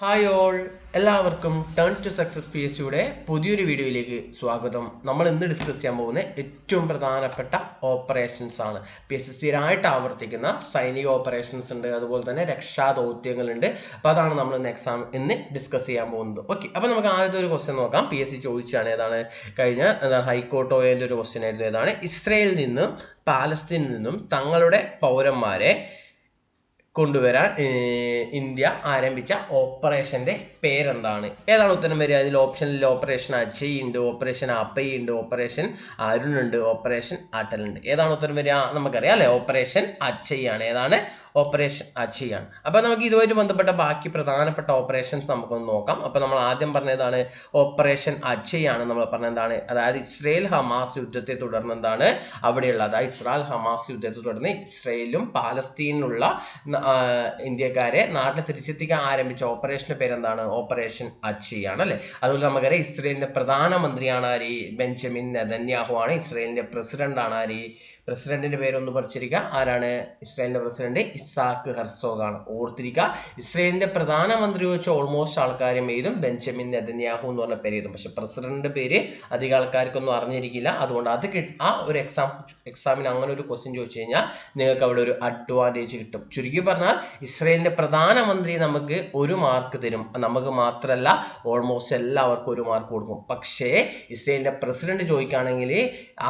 Hi all എല്ലാവർക്കും turn to success P S സിയുടെ പുതിയൊരു വീഡിയോയിലേക്ക് സ്വാഗതം. നമ്മൾ ഇന്ന് ഡിസ്കസ് ചെയ്യാൻ പോകുന്ന ഏറ്റവും പ്രധാനപ്പെട്ട ഓപ്പറേഷൻസ് ആണ്. പി എസ് സി സ്ഥിരമായിട്ട് ആവർത്തിക്കുന്ന സൈനിക ഓപ്പറേഷൻസ് ഉണ്ട് അതുപോലെ തന്നെ രക്ഷാദൗത്യങ്ങളുണ്ട്. അപ്പോൾ അതാണ് നമ്മൾ ഇന്ന് എക്സാം ഇന്ന് ഡിസ്കസ് ചെയ്യാൻ പോകുന്നത്. ഓക്കെ അപ്പോൾ നമുക്ക് ആദ്യത്തെ ഒരു ക്വസ്റ്റ്യൻ നോക്കാം. പി എസ് സി ചോദിച്ചാണ് ഏതാണ്? കഴിഞ്ഞ എന്താണ് ഹൈക്കോർട്ടോയുടെ ഒരു ക്വസ്റ്റ്യൻ ആയിരുന്നു. ഏതാണ്? ഇസ്രയേലിൽ നിന്നും പാലസ്തീനിൽ നിന്നും തങ്ങളുടെ പൗരന്മാരെ കൊണ്ടുവരാൻ ഇന്ത്യ ആരംഭിച്ച ഓപ്പറേഷന്റെ പേരെന്താണ്? ഏതാണ് ഉത്തരം വരിക? അതിൽ ഓപ്ഷനിൽ ഓപ്പറേഷൻ അജയ് ഉണ്ട് ഓപ്പറേഷൻ അപ്പയ് ഉണ്ട് ഓപ്പറേഷൻ അരുൺ ഉണ്ട് ഓപ്പറേഷൻ അടൽ ഉണ്ട്. ഏതാണ് ഉത്തരം വരിക? നമുക്കറിയാം അല്ലേ? ഓപ്പറേഷൻ അജയ് ആണ്. ഏതാണ്? ഓപ്പറേഷൻ ആണ്. അപ്പോൾ നമുക്ക് ഇതുമായിട്ട് ബന്ധപ്പെട്ട ബാക്കി പ്രധാനപ്പെട്ട ഓപ്പറേഷൻസ് നമുക്കൊന്ന് നോക്കാം. അപ്പോൾ നമ്മൾ ആദ്യം പറഞ്ഞതാണ് ഓപ്പറേഷൻ അജയാണ് നമ്മൾ പറഞ്ഞതാണ് അതായത് ഇസ്രയേൽ ഹമാസ് യുദ്ധത്തെ തുടർന്ന് എന്താണ്? അവിടെയുള്ള അതായത് ഇസ്രായേൽ ഹമാസ് യുദ്ധത്തെ തുടർന്ന് ഇസ്രയേലും പാലസ്തീനിലുള്ള ഇന്ത്യക്കാരെ നാട്ടിൽ തിരിച്ചെത്തിക്കാൻ ആരംഭിച്ച ഓപ്പറേഷന്റെ പേരെന്താണ് ഓപ്പറേഷൻ ആണ് അല്ലേ? അതുപോലെ നമുക്കറിയാം ഇസ്രയേലിന്റെ പ്രധാനമന്ത്രിയാണ് ആര്? ബെഞ്ചമിൻ നെതന്യാഹു ആണ്. ഇസ്രയേലിന്റെ ആണ് ആര്? പ്രസിഡന്റിന്റെ പേരൊന്ന് പറിച്ചിരിക്കുക ആരാണ്? ഇസ്രായേലിന്റെ പ്രസിഡന്റ് ഇസാക്ക് ഹർസോഗാണ് ഓർത്തിരിക്കുക. ഇസ്രയേലിന്റെ പ്രധാനമന്ത്രി വെച്ച ഓൾമോസ്റ്റ് ആൾക്കാരും എഴുതും ബെഞ്ചമിൻ നെതന്യാഹു എന്ന് പറഞ്ഞ പേര് പക്ഷെ പ്രസിഡന്റിന്റെ പേര് അധികം ആൾക്കാർക്കൊന്നും അറിഞ്ഞിരിക്കില്ല. അതുകൊണ്ട് അത് ആ ഒരു എക്സാം എക്സാമിന് അങ്ങനെ ഒരു ക്വസ്റ്റ്യൻ ചോദിച്ചു കഴിഞ്ഞാൽ നിങ്ങൾക്ക് അവിടെ ഒരു അഡ്വാന്റേജ് കിട്ടും. ചുരുക്കി പറഞ്ഞാൽ ഇസ്രയേലിന്റെ പ്രധാനമന്ത്രി നമുക്ക് ഒരു മാർക്ക് തരും. നമുക്ക് മാത്രമല്ല ഓൾമോസ്റ്റ് എല്ലാവർക്കും ഒരു മാർക്ക് കൊടുക്കും. പക്ഷേ ഇസ്രയേലിന്റെ പ്രസിഡന്റ് ചോദിക്കുകയാണെങ്കിൽ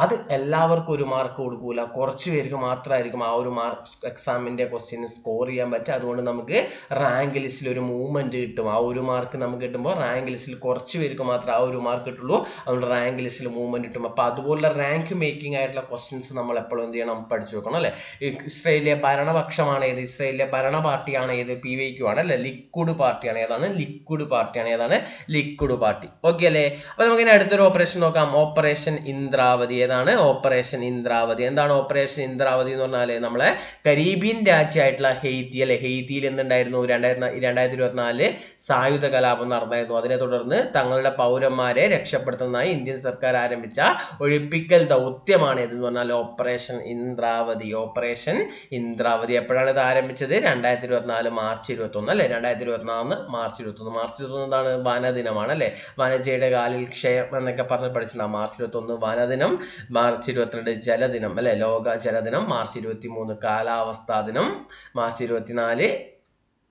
അത് എല്ലാവർക്കും ഒരു മാർക്ക് കൊടുക്കൂല. കുറച്ച് പേർക്ക് മാത്രമായിരിക്കും ആ ഒരു മാർക്ക് എക്സാമിന്റെ ക്വസ്റ്റ്യൻ സ്കോർ ചെയ്യാൻ പറ്റും. അതുകൊണ്ട് നമുക്ക് റാങ്ക് ലിസ്റ്റിൽ ഒരു മൂവ്മെന്റ് കിട്ടും. ആ ഒരു മാർക്ക് നമുക്ക് കിട്ടുമ്പോൾ റാങ്ക് ലിസ്റ്റിൽ കുറച്ച് പേർക്ക് മാത്രം ആ ഒരു മാർക്ക് കിട്ടുള്ളൂ. അതുകൊണ്ട് റാങ്ക് ലിസ്റ്റിൽ മൂവ്മെന്റ് കിട്ടും. അപ്പോൾ അതുപോലുള്ള റാങ്ക് മേക്കിംഗ് ആയിട്ടുള്ള ക്വസ്റ്റ്യൻസ് നമ്മൾ എപ്പോഴും എന്ത് ചെയ്യണം? പഠിച്ചു വെക്കണം അല്ലേ? ഇസ്രയേലിലെ ഭരണപക്ഷമാണ് ഏത്? ഇസ്രയേലിലെ ഭരണ പാർട്ടിയാണ് ഏത്? പി വൈ ക്യു ആണ് അല്ലേ? ലിക്വിഡ് പാർട്ടിയാണ് ഏതാണ്? ലിക്വിഡ് പാർട്ടിയാണ് ഏതാണ്? Liquid party. ഓക്കെ അല്ലേ? അപ്പോൾ നമുക്ക് ഇനി അടുത്തൊരു ഓപ്പറേഷൻ നോക്കാം. ഓപ്പറേഷൻ ഇന്ദ്രാവതി. ഏതാണ്? ഓപ്പറേഷൻ ഇന്ദ്രാവതി. എന്താണ് ഓപ്പറേഷൻ ഇന്ദ്രാവതി എന്ന് പറഞ്ഞാൽ നമ്മളെ കരീബിയൻ രാജ്യമായിട്ടുള്ള ഹെയ്ത്തി അല്ലെ? ഹെയ്ത്തിയിൽ എന്തുണ്ടായിരുന്നു? രണ്ടായിരത്തി രണ്ടായിരത്തി ഇരുപത്തിനാലിൽ സായുധ കലാപം നടന്നായിരുന്നു അതിനെ തുടർന്ന് തങ്ങളുടെ പൗരന്മാരെ രക്ഷപ്പെടുത്തുന്നതായി ഇന്ത്യൻ സർക്കാർ ആരംഭിച്ച ഒഴിപ്പിക്കൽ ദൗത്യമാണ് ഇതെന്ന് പറഞ്ഞാൽ ഓപ്പറേഷൻ ഇന്ദ്രാവതി. ഓപ്പറേഷൻ ഇന്ദ്രാവതി. എപ്പോഴാണ് ഇത് ആരംഭിച്ചത്? രണ്ടായിരത്തി ഇരുപത്തിനാല് മാർച്ച് ഇരുപത്തൊന്ന് അല്ലേ? രണ്ടായിരത്തി ഇരുപത്തിനാല് മാർച്ച് ഇരുപത്തൊന്ന്. മാർച്ച് ഇരുപത്തൊന്ന് എന്താണ്? വനദിനമാണ് അല്ലേ? വനജയുടെ കാലിൽ ക്ഷയം എന്നൊക്കെ പറഞ്ഞ് പഠിച്ചിട്ടുണ്ടാവും. മാർച്ച് ഇരുപത്തൊന്ന് വനദിനം മാർച്ച് ഇരുപത്തിരണ്ട് ജലദിനം അല്ലെ? ലോക ജലദിനം മാർച്ച് ഇരുപത്തി മൂന്ന് കാലാവസ്ഥാ ദിനം മാർച്ച് ഇരുപത്തിനാല്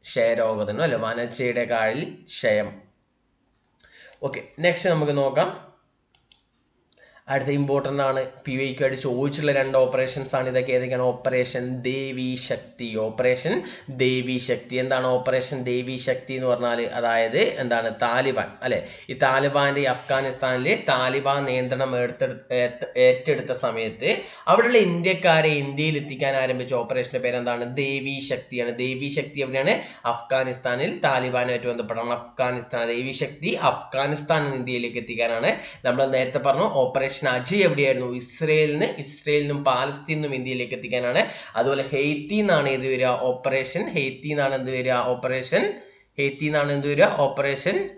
ക്ഷയരോഗ അല്ലെ വനച്ചയുടെ കാലിൽ ക്ഷയം. ഓക്കെ നെക്സ്റ്റ് നമുക്ക് നോക്കാം. അടുത്ത ഇമ്പോർട്ടന്റ് ആണ്. പി വൈക്ക് ആയിട്ട് ചോദിച്ചിട്ടുള്ള രണ്ട് ഓപ്പറേഷൻസ് ആണ് ഇതൊക്കെ. ഏതൊക്കെയാണ്? ഓപ്പറേഷൻ ദേവി ശക്തി. ഓപ്പറേഷൻ ദേവി ശക്തി. എന്താണ് ഓപ്പറേഷൻ ദേവി ശക്തി എന്ന് പറഞ്ഞാൽ അതായത് എന്താണ്? താലിബാൻ അല്ലേ? ഈ താലിബാന്റെ ഈ അഫ്ഗാനിസ്ഥാനിൽ താലിബാൻ നിയന്ത്രണം എടുത്തെടു ഏറ്റെടുത്ത സമയത്ത് അവിടെയുള്ള ഇന്ത്യക്കാരെ ഇന്ത്യയിൽ എത്തിക്കാൻ ആരംഭിച്ച ഓപ്പറേഷന്റെ പേര് എന്താണ് ദേവി ശക്തിയാണ്. ദേവി ശക്തി എവിടെയാണ്? അഫ്ഗാനിസ്ഥാനിൽ താലിബാനുമായിട്ട് ബന്ധപ്പെട്ടാണ് അഫ്ഗാനിസ്ഥാൻ ദേവി ശക്തി അഫ്ഗാനിസ്ഥാൻ ഇന്ത്യയിലേക്ക് എത്തിക്കാനാണ്. നമ്മൾ നേരത്തെ പറഞ്ഞു ഓപ്പറേഷൻ അജയ് എവിടെയായിരുന്നു? ഇസ്രയേലിന് ഇസ്രയേലിനും പാലസ്തീനും ഇന്ത്യയിലേക്ക് എത്തിക്കാനാണ്. അതുപോലെ ഹെയ്ത്തി എന്നാണ് ഇത് വരിക? ഓപ്പറേഷൻ. ഹെയ്ത്തി എന്നാണ് എന്ത് വരിക? ഓപ്പറേഷൻ. ഹെയ്ത്തി എന്നാണ് എന്ത് വരിക? ഓപ്പറേഷൻ.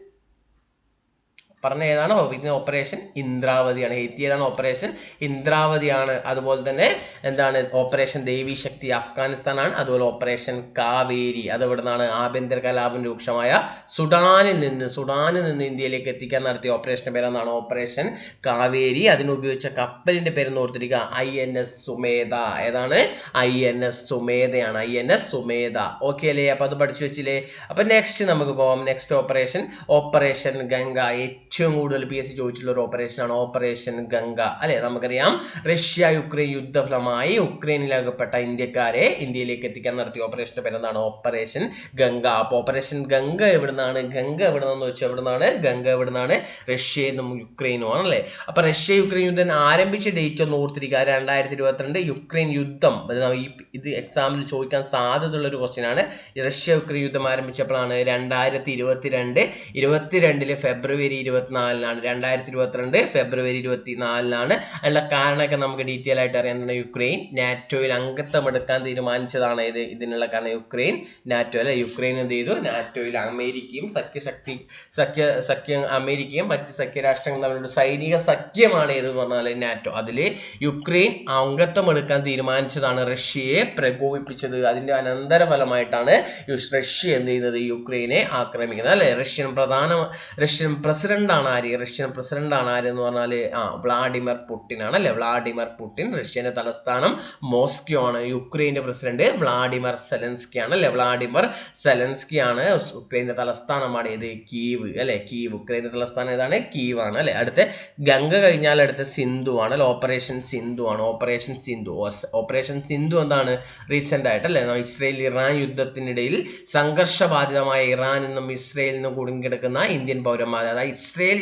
പറഞ്ഞ ഏതാണ്? ഇതിന് ഓപ്പറേഷൻ ഇന്ദ്രാവതിയാണ്. ഹെയ്ത്തി ഏതാണ് ഓപ്പറേഷൻ ഇന്ദ്രാവതിയാണ്. അതുപോലെ തന്നെ എന്താണ്? ഓപ്പറേഷൻ ദേവി ശക്തി അഫ്ഗാനിസ്ഥാനാണ്. അതുപോലെ ഓപ്പറേഷൻ കാവേരി. അത് എവിടെ നിന്നാണ് ആഭ്യന്തര കലാപം രൂക്ഷമായ സുഡാനിൽ നിന്ന് സുഡാനിൽ നിന്ന് ഇന്ത്യയിലേക്ക് എത്തിക്കാൻ നടത്തിയ ഓപ്പറേഷന്റെ പേരെന്താണ്? ഓപ്പറേഷൻ കാവേരി. അതിനുപയോഗിച്ച കപ്പലിന്റെ പേര് ഓർത്തിരിക്കുക. I N S Sumedha. ഏതാണ്? I N S സുമേധയാണ്. I N S Sumedha. Okay അല്ലേ? അപ്പോൾ അത് പഠിച്ചു വെച്ചില്ലേ? അപ്പോൾ നെക്സ്റ്റ് നമുക്ക് പോവാം. Next operation operation Ganga. ഏറ്റവും കൂടുതൽ പി എസ് സി ചോദിച്ചിട്ടുള്ള ഒരു ഓപ്പറേഷനാണ് ഓപ്പറേഷൻ ഗംഗ. അല്ലെ? നമുക്കറിയാം റഷ്യ യുക്രൈൻ യുദ്ധഫലമായി യുക്രൈനിലകപ്പെട്ട ഇന്ത്യക്കാരെ ഇന്ത്യയിലേക്ക് എത്തിക്കാൻ നടത്തിയ ഓപ്പറേഷന്റെ പേരെന്താണ്? ഓപ്പറേഷൻ ഗംഗ. അപ്പോൾ ഓപ്പറേഷൻ ഗംഗ എവിടുന്നാണ്? ഗംഗ എവിടുന്നാന്ന് വെച്ചാൽ എവിടുന്നാണ്? ഗംഗ എവിടുന്നാണ്? റഷ്യയിൽ നിന്നും യുക്രൈനും ആണല്ലേ അപ്പോൾ റഷ്യ യുക്രൈൻ യുദ്ധം ആരംഭിച്ച ഡേറ്റ് ഒന്ന് ഓർത്തിരിക്കുക. രണ്ടായിരത്തി ഇരുപത്തിരണ്ട് യുക്രൈൻ യുദ്ധം. ഈ ഇത് എക്സാമിൽ ചോദിക്കാൻ സാധ്യതയുള്ള ഒരു ക്വസ്റ്റ്യൻ ആണ്. റഷ്യ യുക്രൈൻ യുദ്ധം ആരംഭിച്ചപ്പോഴാണ് രണ്ടായിരത്തി ഇരുപത്തിരണ്ട് ഇരുപത്തിരണ്ടിൽ ഫെബ്രുവരി ഇരുപത്തി ഇരുപത്തിനാലിനാണ് രണ്ടായിരത്തി ഇരുപത്തിരണ്ട് ഫെബ്രുവരി ഇരുപത്തിനാലിനാണ്. അതിനുള്ള കാരണമൊക്കെ നമുക്ക് ഡീറ്റെയിൽ ആയിട്ട് അറിയാം യുക്രൈൻ നാറ്റോയിൽ അംഗത്വം എടുക്കാൻ തീരുമാനിച്ചതാണ് ഇത്. ഇതിനുള്ള കാരണം യുക്രൈൻ നാറ്റോ അല്ലെ? യുക്രൈൻ എന്ത് ചെയ്തു? നാറ്റോയിൽ അമേരിക്കയും സഖ്യശക്തി സഖ്യ സഖ്യ അമേരിക്കയും മറ്റ് സഖ്യരാഷ്ട്രങ്ങളും തമ്മിലുള്ള സൈനിക സഖ്യമാണ് ഏത് പറഞ്ഞാൽ നാറ്റോ. അതിൽ യുക്രൈൻ അംഗത്വം എടുക്കാൻ തീരുമാനിച്ചതാണ് റഷ്യയെ പ്രകോപിപ്പിച്ചത്. അതിന്റെ അനന്തരഫലമായിട്ടാണ് റഷ്യ എന്ത് ചെയ്യുന്നത്? യുക്രൈനെ ആക്രമിക്കുന്നത്. അല്ലെ? റഷ്യൻ പ്രധാന റഷ്യൻ പ്രസിഡന്റ് ആണ് ആര്? റഷ്യൻ പ്രസിഡന്റ് ആണ് ആര് എന്ന് പറഞ്ഞാൽ ആ വ്ളാഡിമിർ പുടിൻ ആണ് അല്ലെ? വ്ളാഡിമിർ പുടിൻ റഷ്യന്റെ തലസ്ഥാനം മോസ്കോ ആണ്. യുക്രൈന്റെ പ്രസിഡന്റ് വ്ളാഡിമിർ സെലൻസ്കി ആണ് അല്ലെ? വ്ളാഡിമിർ സെലൻസ്കി ആണ് യുക്രൈന്റെ തലസ്ഥാനമാണ് ഏത്? കീവ് അല്ലെ? കീവ്. യുക്രൈന്റെ തലസ്ഥാനം ഏതാണ്? കീവ് ആണ് അല്ലെ? അടുത്ത ഗംഗ കഴിഞ്ഞാൽ അടുത്ത സിന്ധു ആണ് അല്ലെ? ഓപ്പറേഷൻ സിന്ധു ആണ്. ഓപ്പറേഷൻ സിന്ധു. ഓപ്പറേഷൻ സിന്ധു എന്താണ്? റീസെന്റ് ആയിട്ട് അല്ലെ? ഇസ്രയേൽ ഇറാൻ യുദ്ധത്തിനിടയിൽ സംഘർഷബാധിതമായ ഇറാൻ ഇസ്രയേലിൽ നിന്നും കുടുങ്ങിക്കിടക്കുന്ന ഇന്ത്യൻ പൗരന്മാർ അതായത് ഇസ്രയേൽ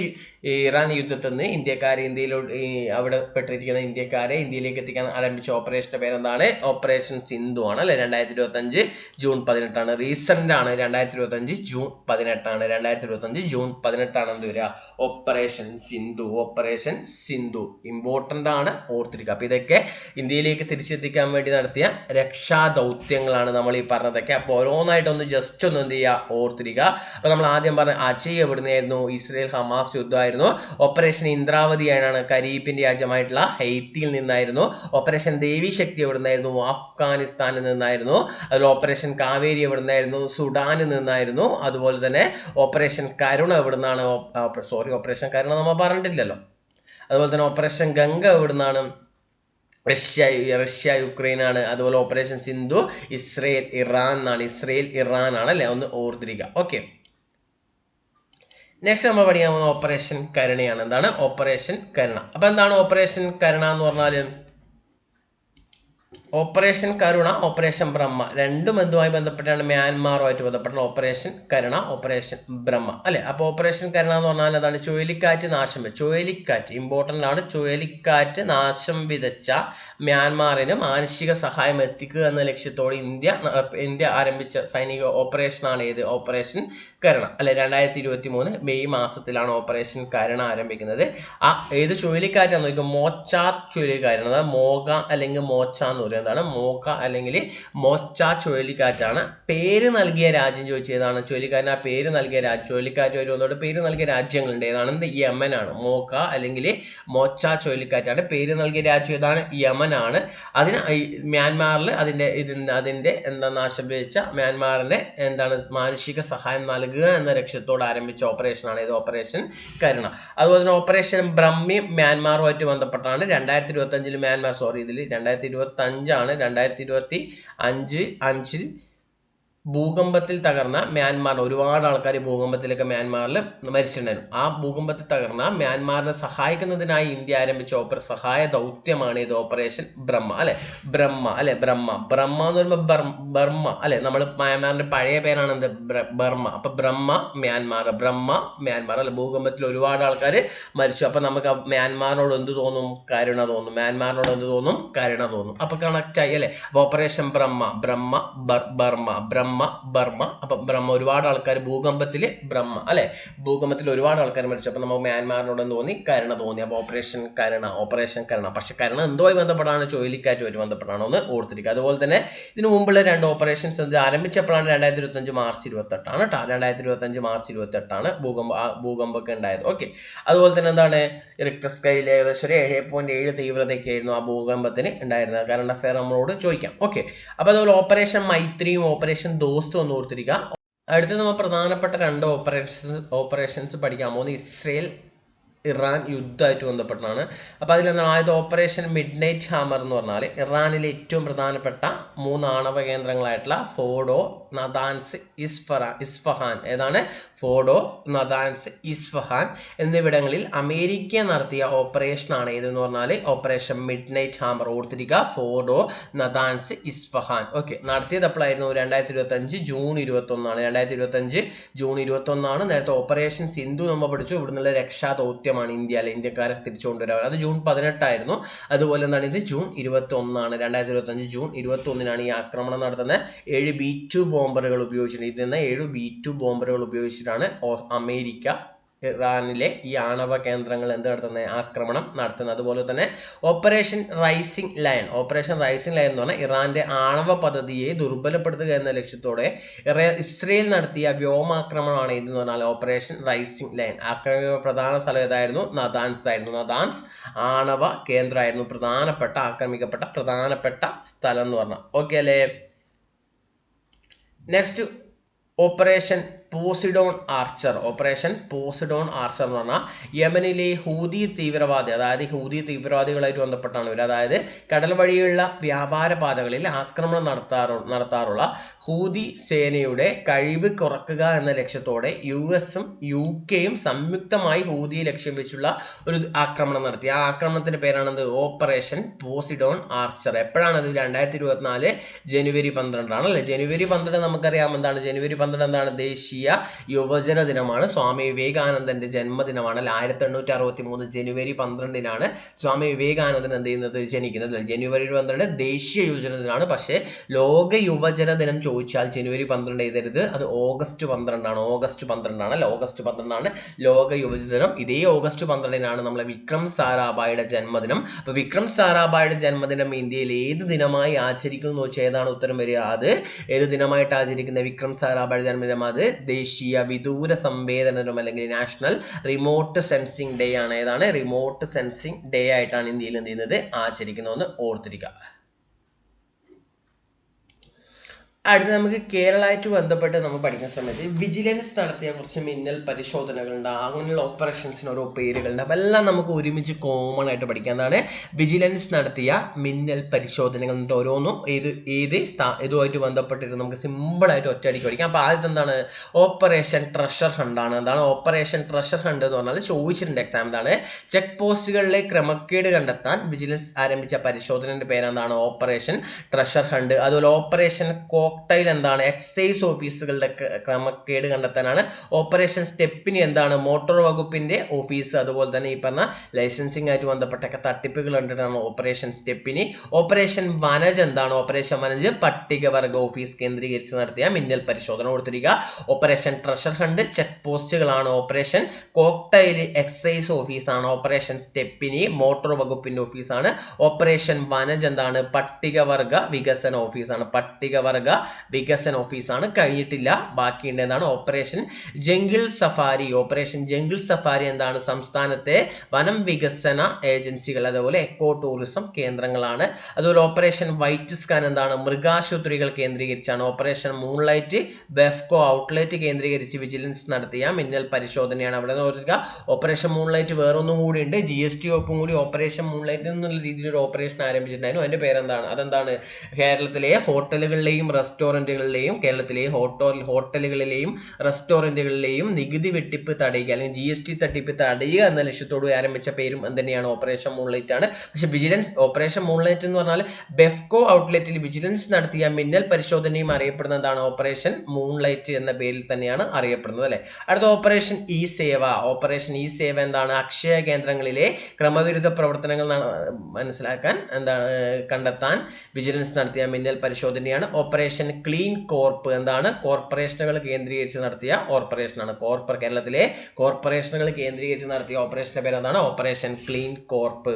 ഈ ഇറാൻ യുദ്ധത്തിൽ നിന്ന് ഇന്ത്യക്കാരെ ഇന്ത്യയിലോട്ട് ഈ അവിടെ പെട്ടിരിക്കുന്ന ഇന്ത്യക്കാരെ ഇന്ത്യയിലേക്ക് എത്തിക്കാൻ ആരംഭിച്ച ഓപ്പറേഷന്റെ പേരെന്താണ്? ഓപ്പറേഷൻ സിന്ധു ആണ് അല്ലെ? രണ്ടായിരത്തി ഇരുപത്തഞ്ച് ജൂൺ പതിനെട്ടാണ്. റീസെന്റ് ആണ് രണ്ടായിരത്തി ഇരുപത്തഞ്ച് ജൂൺ പതിനെട്ടാണ്. രണ്ടായിരത്തി ഇരുപത്തഞ്ച് ജൂൺ പതിനെട്ടാണ് എന്ത് വരിക? Operation Sindhu. Operation Sindhu. Important ആണ് ഓർത്തിരിക്കുക. അപ്പോൾ ഇതൊക്കെ ഇന്ത്യയിലേക്ക് തിരിച്ചെത്തിക്കാൻ വേണ്ടി നടത്തിയ രക്ഷാദൗത്യങ്ങളാണ് നമ്മൾ ഈ പറഞ്ഞതൊക്കെ. അപ്പോൾ ഓരോന്നായിട്ടൊന്ന് ജസ്റ്റ് ഒന്ന് എന്ത് ചെയ്യുക? ഓർത്തിരിക്കുക. അപ്പോൾ നമ്മൾ ആദ്യം പറഞ്ഞ അജയ് എവിടുന്നായിരുന്നു? ഇസ്രയേൽ ഹമാസ് യുദ്ധമായിരുന്നു. ഓപ്പറേഷൻ ഇന്ദ്രാവതിയാണ് കരീബിന്റെ രാജ്യമായിട്ടുള്ള ഹെയ്ത്തിയിൽ നിന്നായിരുന്നു. ഓപ്പറേഷൻ ദേവി ശക്തി എവിടെ നിന്നായിരുന്നു. അഫ്ഗാനിസ്ഥാനിൽ നിന്നായിരുന്നു അതിൽ ഓപ്പറേഷൻ കാവേരി എവിടെ നിന്നായിരുന്നു സുഡാനിൽ നിന്നായിരുന്നു. അതുപോലെ തന്നെ ഓപ്പറേഷൻ കരുണ എവിടെ നിന്നാണ് സോറി ഓപ്പറേഷൻ കരുണ നമ്മൾ പറഞ്ഞിട്ടില്ലല്ലോ. അതുപോലെ തന്നെ ഓപ്പറേഷൻ ഗംഗ എവിടെ നിന്നാണ് റഷ്യ റഷ്യ യുക്രൈൻ ആണ് അതുപോലെ ഓപ്പറേഷൻ സിന്ധു ഇസ്രയേൽ ഇറാൻ എന്നാണ്. ഇസ്രയേൽ ഇറാൻ ആണ് അല്ലേ ഒന്ന് ഓർത്തിരിക്കുക. ഓക്കെ നെക്സ്റ്റ് നമ്മൾ പഠിക്കാൻ പോകുന്ന ഓപ്പറേഷൻ കരുണയാണ് എന്താണ്? ഓപ്പറേഷൻ കരുണ അപ്പൊ എന്താണ് ഓപ്പറേഷൻ കരുണ എന്ന് പറഞ്ഞാൽ ഓപ്പറേഷൻ കരുണ ഓപ്പറേഷൻ ബ്രഹ്മ. രണ്ടും എന്തുമായി ബന്ധപ്പെട്ടാണ് മ്യാൻമാറുമായിട്ട് ബന്ധപ്പെട്ട ഓപ്പറേഷൻ കരുണ ഓപ്പറേഷൻ ബ്രഹ്മ. അല്ലെ? അപ്പോൾ ഓപ്പറേഷൻ കരുണ എന്ന് പറഞ്ഞാൽ അതാണ് ചുഴലിക്കാറ്റ് നാശം ചുഴലിക്കാറ്റ് ഇമ്പോർട്ടന്റ് ആണ്. ചുഴലിക്കാറ്റ് നാശം വിതച്ച മ്യാൻമാറിന് മാനസിക സഹായം എത്തിക്കുക എന്ന ലക്ഷ്യത്തോടെ ഇന്ത്യ ഇന്ത്യ ആരംഭിച്ച സൈനിക ഓപ്പറേഷനാണ് ഏത്? ഓപ്പറേഷൻ കരുണ. അല്ലെ? രണ്ടായിരത്തി ഇരുപത്തി മൂന്ന് മെയ് മാസത്തിലാണ് ഓപ്പറേഷൻ കരുണ ആരംഭിക്കുന്നത്. ആ ഏത് ചുഴലിക്കാറ്റാന്ന് നോക്കുക മോച്ചാ ചുഴലിക്കാറ്റാണ് മോക മോഗ അല്ലെങ്കിൽ മോച്ച എന്ന് പറയുന്നത് എന്താണ് മോക്ക അല്ലെങ്കിൽ മോച്ച ചുഴലിക്കാറ്റാണ്. പേര് നൽകിയ രാജ്യം ചോദിച്ചതാണ്. ചുഴലിക്കാറ്റിന് ആ പേര് നൽകിയ രാജ്യം ചുഴലിക്കാറ്റ് വരുന്നതോട് പേര് നൽകിയ രാജ്യങ്ങളുണ്ട്. ഏതാണ്? എന്ത് യമനാണ് മോക്ക അല്ലെങ്കിൽ മോച്ച ചുഴലിക്കാറ്റാണ്. പേര് നൽകിയ രാജ്യം ഏതാണ്? യമനാണ് അതിന് ഈ മ്യാൻമാറിൽ അതിന്റെ ഇതിന്റെ അതിന്റെ എന്താ നാശം മ്യാൻമാറിന്റെ എന്താണ് മാനുഷിക സഹായം നൽകുക എന്ന ലക്ഷ്യത്തോട് ആരംഭിച്ച ഓപ്പറേഷനാണ് ഇത് ഓപ്പറേഷൻ കരുണ. അതുപോലെ തന്നെ ഓപ്പറേഷൻ ബ്രഹ്മി മ്യാൻമാറുമായിട്ട് ബന്ധപ്പെട്ടാണ്. രണ്ടായിരത്തി ഇരുപത്തഞ്ചിൽ മ്യാൻമാർ സോറി ഇതിൽ രണ്ടായിരത്തി ഇരുപത്തി അഞ്ചാണ് രണ്ടായിരത്തി ഇരുപത്തി അഞ്ച് അഞ്ചിൽ ഭൂകമ്പത്തിൽ തകർന്ന മ്യാൻമാർ ഒരുപാട് ആൾക്കാർ ഭൂകമ്പത്തിലൊക്കെ മ്യാൻമാറിൽ മരിച്ചിട്ടുണ്ടായിരുന്നു. ആ ഭൂകമ്പത്തിൽ തകർന്ന മ്യാൻമാറിനെ സഹായിക്കുന്നതിനായി ഇന്ത്യ ആരംഭിച്ച ഓപ്പറ സഹായ ദൗത്യമാണ് ഇത് ഓപ്പറേഷൻ ബ്രഹ്മ അല്ലെ? ബ്രഹ്മ അല്ലെ? ബ്രഹ്മ. ബ്രഹ്മ എന്ന് പറയുമ്പോൾ ബർ- ബർമ്മ അല്ലെ? നമ്മൾ മ്യാൻമാറിന്റെ പഴയ പേരാണ് എന്ത്? ബർമ്മ അപ്പൊ ബ്രഹ്മ മ്യാൻമാർ ബ്രഹ്മ മ്യാൻമാർ അല്ലെ? ഭൂകമ്പത്തിൽ ഒരുപാട് ആൾക്കാർ മരിച്ചു. അപ്പൊ നമുക്ക് മ്യാൻമാറിനോട് എന്ത് തോന്നും? കരുണ തോന്നും. മ്യാൻമാറിനോട് എന്ത് തോന്നും? കരുണ തോന്നും. അപ്പൊ കണക്റ്റ് ആയി അല്ലെ? ഓപ്പറേഷൻ ബ്രഹ്മ ബ്രഹ്മ ബർ- ബർമ്മ ബ്രഹ്മ ബർമ്മ. അപ്പൊ ബ്രഹ്മ ഒരുപാട് ആൾക്കാർ ഭൂകമ്പത്തിൽ ബ്രഹ്മ അല്ലെ? ഭൂകമ്പത്തിൽ ഒരുപാട് ആൾക്കാർ മരിച്ചു. അപ്പൊ നമുക്ക് മ്യാൻമാറിനോടൊന്ന് തോന്നി കരുണ തോന്നി. അപ്പൊ ഓപ്പറേഷൻ കരുണ ഓപ്പറേഷൻ കരുണ. പക്ഷെ കരുണ എന്തുമായി ബന്ധപ്പെട്ടാണ് ചുഴലിക്കാറ്റുമായി ബന്ധപ്പെട്ടാണ് ഒന്ന് ഓർത്തിരിക്കുക. അതുപോലെ തന്നെ ഇതിനു മുമ്പുള്ള രണ്ട് ഓപ്പറേഷൻസ് ആരംഭിച്ചപ്പോഴാണ് രണ്ടായിരത്തി ഇരുപത്തഞ്ച് മാർച്ച് ഇരുപത്തെട്ടാണ് കേട്ടോ. രണ്ടായിരത്തി ഇരുപത്തഞ്ച് മാർച്ച് ഇരുപത്തെട്ടാണ് ഭൂകമ്പ ഭൂകമ്പമൊക്കെ ഉണ്ടായത്. ഓക്കെ. അതുപോലെ തന്നെ എന്താണ്? റിക്ടർ സ്കൈൽ ഏകദേശം ഒരു ഏഴ് പോയിന്റ് ഏഴ് തീവ്രതയ്ക്കായിരുന്നു ആ ഭൂകമ്പത്തിന് ഉണ്ടായിരുന്നത്. കറണ്ട് അഫയർ നമ്മളോട് ചോദിക്കാം. ഓക്കെ. അപ്പോൾ അതുപോലെ ഓപ്പറേഷൻ മൈത്രിയും ഓപ്പറേഷൻ ദോസ്തും ഒന്ന് ഓർത്തിരിക്കുക അടുത്ത നമ്മൾ പ്രധാനപ്പെട്ട രണ്ട് ഓപ്പറേഷൻസ് ഓപ്പറേഷൻസ് പഠിക്കാൻ പോകുന്നത് ഇസ്രയേൽ ഇറാൻ യുദ്ധമായിട്ട് ബന്ധപ്പെട്ടാണ് അപ്പോൾ അതിലെന്താണ് ആയത് ഓപ്പറേഷൻ മിഡ് നൈറ്റ് ഹാമർ എന്ന് പറഞ്ഞാൽ ഇറാനിലെ ഏറ്റവും പ്രധാനപ്പെട്ട മൂന്ന് ആണവ കേന്ദ്രങ്ങളായിട്ടുള്ള ഫോഡോ നദാൻസ് ഇസ്ഫറ ഇസ്ഫഹാൻ. ഏതാണ്? ഫോഡോ നദാൻസ് ഇസ്ഫഹാൻ എന്നിവിടങ്ങളിൽ അമേരിക്ക നടത്തിയ ഓപ്പറേഷൻ ആണ്. ഏതെന്ന് പറഞ്ഞാൽ ഓപ്പറേഷൻ മിഡ് നൈറ്റ് ഹാമർ ഓർത്തിരിക്കുക ഫോഡോ നദാൻസ് ഇസ്ഫഹാൻ. ഓക്കെ നടത്തിയത് എപ്പോഴായിരുന്നു? രണ്ടായിരത്തി ഇരുപത്തഞ്ച് ജൂൺ ഇരുപത്തൊന്നാണ്. രണ്ടായിരത്തി ഇരുപത്തഞ്ച് ജൂൺ ഇരുപത്തൊന്നാണ്. നേരത്തെ ഓപ്പറേഷൻ സിന്ധു നമ്മൾ പഠിച്ചു. ഇവിടുന്നുള്ള രക്ഷാ ദൗത്യമാണ് ഇന്ത്യ അല്ലെ? ഇന്ത്യക്കാരെ തിരിച്ചുകൊണ്ടുവരാൻ. അത് ജൂൺ പതിനെട്ടായിരുന്നു. അതുപോലെ എന്താണ് ഇത്? ജൂൺ ഇരുപത്തി ഒന്നാണ് രണ്ടായിരത്തി ഇരുപത്തഞ്ച് ജൂൺ ഇരുപത്തി ഒന്നിനാണ് ഈ ആക്രമണം നടത്തുന്നത്. ഏഴ് ബി ടു ബോംബറുകൾ ഉപയോഗിച്ചിട്ടുണ്ട്. ഇതിൽ നിന്ന് ഏഴ് ബി ടു ബോംബറുകൾ ഉപയോഗിച്ചിട്ടാണ് അമേരിക്ക ഇറാനിലെ ഈ ആണവ കേന്ദ്രങ്ങൾ എന്ത് നടത്തുന്നത് ആക്രമണം നടത്തുന്നത് അതുപോലെ തന്നെ operation rising lion. Operation rising lion എന്ന് പറഞ്ഞാൽ ഇറാന്റെ ആണവ പദ്ധതിയെ ദുർബലപ്പെടുത്തുക എന്ന ലക്ഷ്യത്തോടെ ഇസ്രയേൽ നടത്തിയ വ്യോമാക്രമണമാണ് ഇതെന്ന് പറഞ്ഞാൽ ഓപ്പറേഷൻ റൈസിംഗ് ലയൺ. ആക്രമിക പ്രധാന സ്ഥലം ഏതായിരുന്നു? നദാൻസ് ആയിരുന്നു. നദാൻസ് ആണവ കേന്ദ്രമായിരുന്നു. പ്രധാനപ്പെട്ട ആക്രമിക്കപ്പെട്ട പ്രധാനപ്പെട്ട സ്ഥലം എന്ന് പറഞ്ഞാൽ. ഓക്കെ അല്ലേ? Next operation Poseidon archer. Operation Poseidon archer എന്ന് പറഞ്ഞാൽ യമനിലെ ഹൂതി തീവ്രവാദി അതായത് ഹൂതി തീവ്രവാദികളായിട്ട് ബന്ധപ്പെട്ടാണ് ഇവർ അതായത് കടൽ വഴിയുള്ള വ്യാപാര പാതകളിൽ ആക്രമണം നടത്താറു നടത്താറുള്ള ഹൂതി സേനയുടെ കഴിവ് കുറക്കുക എന്ന ലക്ഷ്യത്തോടെ യു എസും യു കെയും സംയുക്തമായി ഹൂതിയെ ലക്ഷ്യം വെച്ചുള്ള ഒരു ആക്രമണം നടത്തി. ആ ആക്രമണത്തിന്റെ പേരാണത് ഓപ്പറേഷൻ പോസിഡോൺ ആർച്ചർ. എപ്പോഴാണത് രണ്ടായിരത്തി ഇരുപത്തിനാല് ജനുവരി പന്ത്രണ്ടാണ് അല്ലേ? ജനുവരി പന്ത്രണ്ട് നമുക്കറിയാം എന്താണ്? ജനുവരി പന്ത്രണ്ട് എന്താണ്? ദേശീയ യുവജന ദിനമാണ്. സ്വാമി വിവേകാനന്ദന്റെ ജന്മദിനമാണ്. ആയിരത്തി എണ്ണൂറ്റി അറുപത്തി മൂന്ന് ജനുവരി പന്ത്രണ്ടിനാണ് സ്വാമി വിവേകാനന്ദൻ എന്ത് ചെയ്യുന്നത്? ജനിക്കുന്നത്. ജനുവരി പന്ത്രണ്ട് ദേശീയ യുവജന ദിനമാണ്. പക്ഷേ ലോക യുവജന ദിനം ചോദിച്ചാൽ ജനുവരി പന്ത്രണ്ട് എഴുതരുത്. അത് ഓഗസ്റ്റ് പന്ത്രണ്ടാണ്. ഓഗസ്റ്റ് പന്ത്രണ്ടാണ്. അല്ലെ ഓഗസ്റ്റ് പന്ത്രണ്ടാണ് ലോക യുവജന ദിനം. ഇതേ ഓഗസ്റ്റ് പന്ത്രണ്ടിനാണ് നമ്മളെ വിക്രം സാരാഭായുടെ ജന്മദിനം. അപ്പോൾ വിക്രം സാരാഭായുടെ ജന്മദിനം ഇന്ത്യയിൽ ഏത് ദിനമായി ആചരിക്കുന്നു ഏതാണ് ഉത്തരം വരിക? അത് ഏത് ദിനമായിട്ട് ആചരിക്കുന്ന വിക്രം സാരാഭായുടെ ജന്മദിനം? അത് ദേശീയ വിദൂര ദിനം അല്ലെങ്കിൽ നാഷണൽ റിമോട്ട് സെൻസിങ് ഡേ ആണ്. ഏതാണ്? റിമോട്ട് സെൻസിങ് ഡേ ആയിട്ടാണ് ഇന്ത്യയിൽ എന്ത് ചെയ്യുന്നത്? ആചരിക്കുന്നതെന്ന് ഓർത്തിരിക്കുക. അടുത്ത നമുക്ക് കേരളമായിട്ട് ബന്ധപ്പെട്ട് നമ്മൾ പഠിക്കുന്ന സമയത്ത് വിജിലൻസ് നടത്തിയ കുറച്ച് മിന്നൽ പരിശോധനകളുണ്ട്. അങ്ങനെയുള്ള ഓപ്പറേഷൻസിന് ഓരോ പേരുകളുണ്ട്. എല്ലാം നമുക്ക് ഒരുമിച്ച് കോമൺ ആയിട്ട് പഠിക്കാവുന്നതാണ്. വിജിലൻസ് നടത്തിയ മിന്നൽ പരിശോധനകൾ ഓരോന്നും. ഏത് ഏത് സ്ഥാ ഇതുമായിട്ട് ബന്ധപ്പെട്ടിട്ട് നമുക്ക് സിമ്പിളായിട്ട് ഒറ്റയടിക്ക് പഠിക്കാം. അപ്പോൾ ആദ്യത്തെ എന്താണ്? ഓപ്പറേഷൻ ട്രഷർ ഹണ്ടാണ് എന്താണ്? ഓപ്പറേഷൻ ട്രഷർ ഹണ്ട് എന്ന് പറഞ്ഞാൽ ചോദിച്ചിട്ടുണ്ട് എക്സാം എന്താണ് ചെക്ക് പോസ്റ്റുകളിലെ ക്രമക്കേട് കണ്ടെത്താൻ വിജിലൻസ് ആരംഭിച്ച പരിശോധനയുടെ പേരെന്താണ്? ഓപ്പറേഷൻ ട്രഷർ ഹണ്ട് അതുപോലെ ഓപ്പറേഷൻ കോക്ടൈൽ എന്താണ്? എക്സൈസ് ഓഫീസുകളുടെ ക്രമക്കേട് കണ്ടെത്താനാണ്. ഓപ്പറേഷൻ സ്റ്റെപ്പിന് എന്താണ്? മോട്ടോർ വകുപ്പിന്റെ ഓഫീസ് അതുപോലെ തന്നെ ഈ പറഞ്ഞ ലൈസൻസിംഗ് ആയിട്ട് ബന്ധപ്പെട്ട തട്ടിപ്പുകൾ കണ്ടിട്ടാണ് ഓപ്പറേഷൻ സ്റ്റെപ്പിന് ഓപ്പറേഷൻ വനജ് എന്താണ്? ഓപ്പറേഷൻ വനജ് പട്ടികവർഗ ഓഫീസ് കേന്ദ്രീകരിച്ച് നടത്തിയ മിന്നൽ പരിശോധന കൊടുത്തിരിക്കുക. ഓപ്പറേഷൻ ട്രഷർ ഹണ്ട് ചെക്ക് പോസ്റ്റുകളാണ് ഓപ്പറേഷൻ കോക്ടൈൽ എക്സൈസ് ഓഫീസാണ് ഓപ്പറേഷൻ സ്റ്റെപ്പിനി മോട്ടോർ വകുപ്പിന്റെ ഓഫീസാണ് ഓപ്പറേഷൻ വനജ് എന്താണ്? പട്ടികവർഗ വികസന ഓഫീസാണ് പട്ടികവർഗ വികസന ഓഫീസാണ്. കഴിഞ്ഞിട്ടില്ല. ബാക്കിയുണ്ട് എന്താണ് operation jungle safari. Operation jungle safari എന്താണ്? സംസ്ഥാനത്തെ വനം വികസന ഏജൻസികൾ അതേപോലെ എക്കോ ടൂറിസം കേന്ദ്രങ്ങളാണ്. അതുപോലെ ഓപ്പറേഷൻ വൈറ്റ് സ്കാൻ എന്താണ്? മൃഗാശുപത്രികൾ കേന്ദ്രീകരിച്ചാണ്. ഓപ്പറേഷൻ മൂൺലൈറ്റ് ബെഫ്കോ ഔട്ട്ലെറ്റ് കേന്ദ്രീകരിച്ച് വിജിലൻസ് നടത്തിയ മിന്നൽ പരിശോധനയാണ് അവിടെ ഓർക്കുക ഓപ്പറേഷൻ മൂൺലൈറ്റ് വേറൊന്നും കൂടി ഉണ്ട് ജി എസ് ടി വകുപ്പും കൂടി ഓപ്പറേഷൻ മൂൺലൈറ്റ് എന്നുള്ള രീതിയിൽ ഒരു ഓപ്പറേഷൻ ആരംഭിച്ചിട്ടുണ്ടായിരുന്നു. അതിന്റെ പേരെന്താണ്? അതെന്താണ്? കേരളത്തിലെ ഹോട്ടലുകളിലെയും റെസ്റ്റോറന്റുകളിലെയും കേരളത്തിലെ ഹോട്ടോ ഹോട്ടലുകളിലെയും റെസ്റ്റോറന്റുകളിലെയും നികുതി വെട്ടിപ്പ് തടയുക അല്ലെങ്കിൽ ജി എസ് ടി തട്ടിപ്പ് തടയുക എന്ന ലക്ഷ്യത്തോട് ആരംഭിച്ച പേരും തന്നെയാണ് ഓപ്പറേഷൻ മൂൺലൈറ്റ് ആണ്. പക്ഷേ വിജിലൻസ് ഓപ്പറേഷൻ മൂൺലൈറ്റ് എന്ന് പറഞ്ഞാൽ ബെഫ്കോ ഔട്ട്ലെറ്റിൽ വിജിലൻസ് നടത്തിയ മിന്നൽ പരിശോധനയും അറിയപ്പെടുന്നതാണ് ഓപ്പറേഷൻ മൂൺലൈറ്റ് എന്ന പേരിൽ തന്നെയാണ് അറിയപ്പെടുന്നത് അല്ലേ? അടുത്ത operation E Seva operation E Seva എന്താണ്? അക്ഷയ കേന്ദ്രങ്ങളിലെ ക്രമവിരുദ്ധ പ്രവർത്തനങ്ങൾ മനസ്സിലാക്കാൻ എന്താണ് കണ്ടെത്താൻ വിജിലൻസ് നടത്തിയ മിന്നൽ പരിശോധനയാണ് ഓപ്പറേഷൻ ക്ലീൻ കോർപ്പ് എന്താണ്? കോർപ്പറേഷനുകൾ കേന്ദ്രീകരിച്ച് നടത്തിയ ഓപ്പറേഷനാണ് കോർപ്പർ കേരളത്തിലെ കോർപ്പറേഷനുകൾ കേന്ദ്രീകരിച്ച് നടത്തിയ ഓപ്പറേഷന്റെ പേര് എന്താണ്? Operation clean corp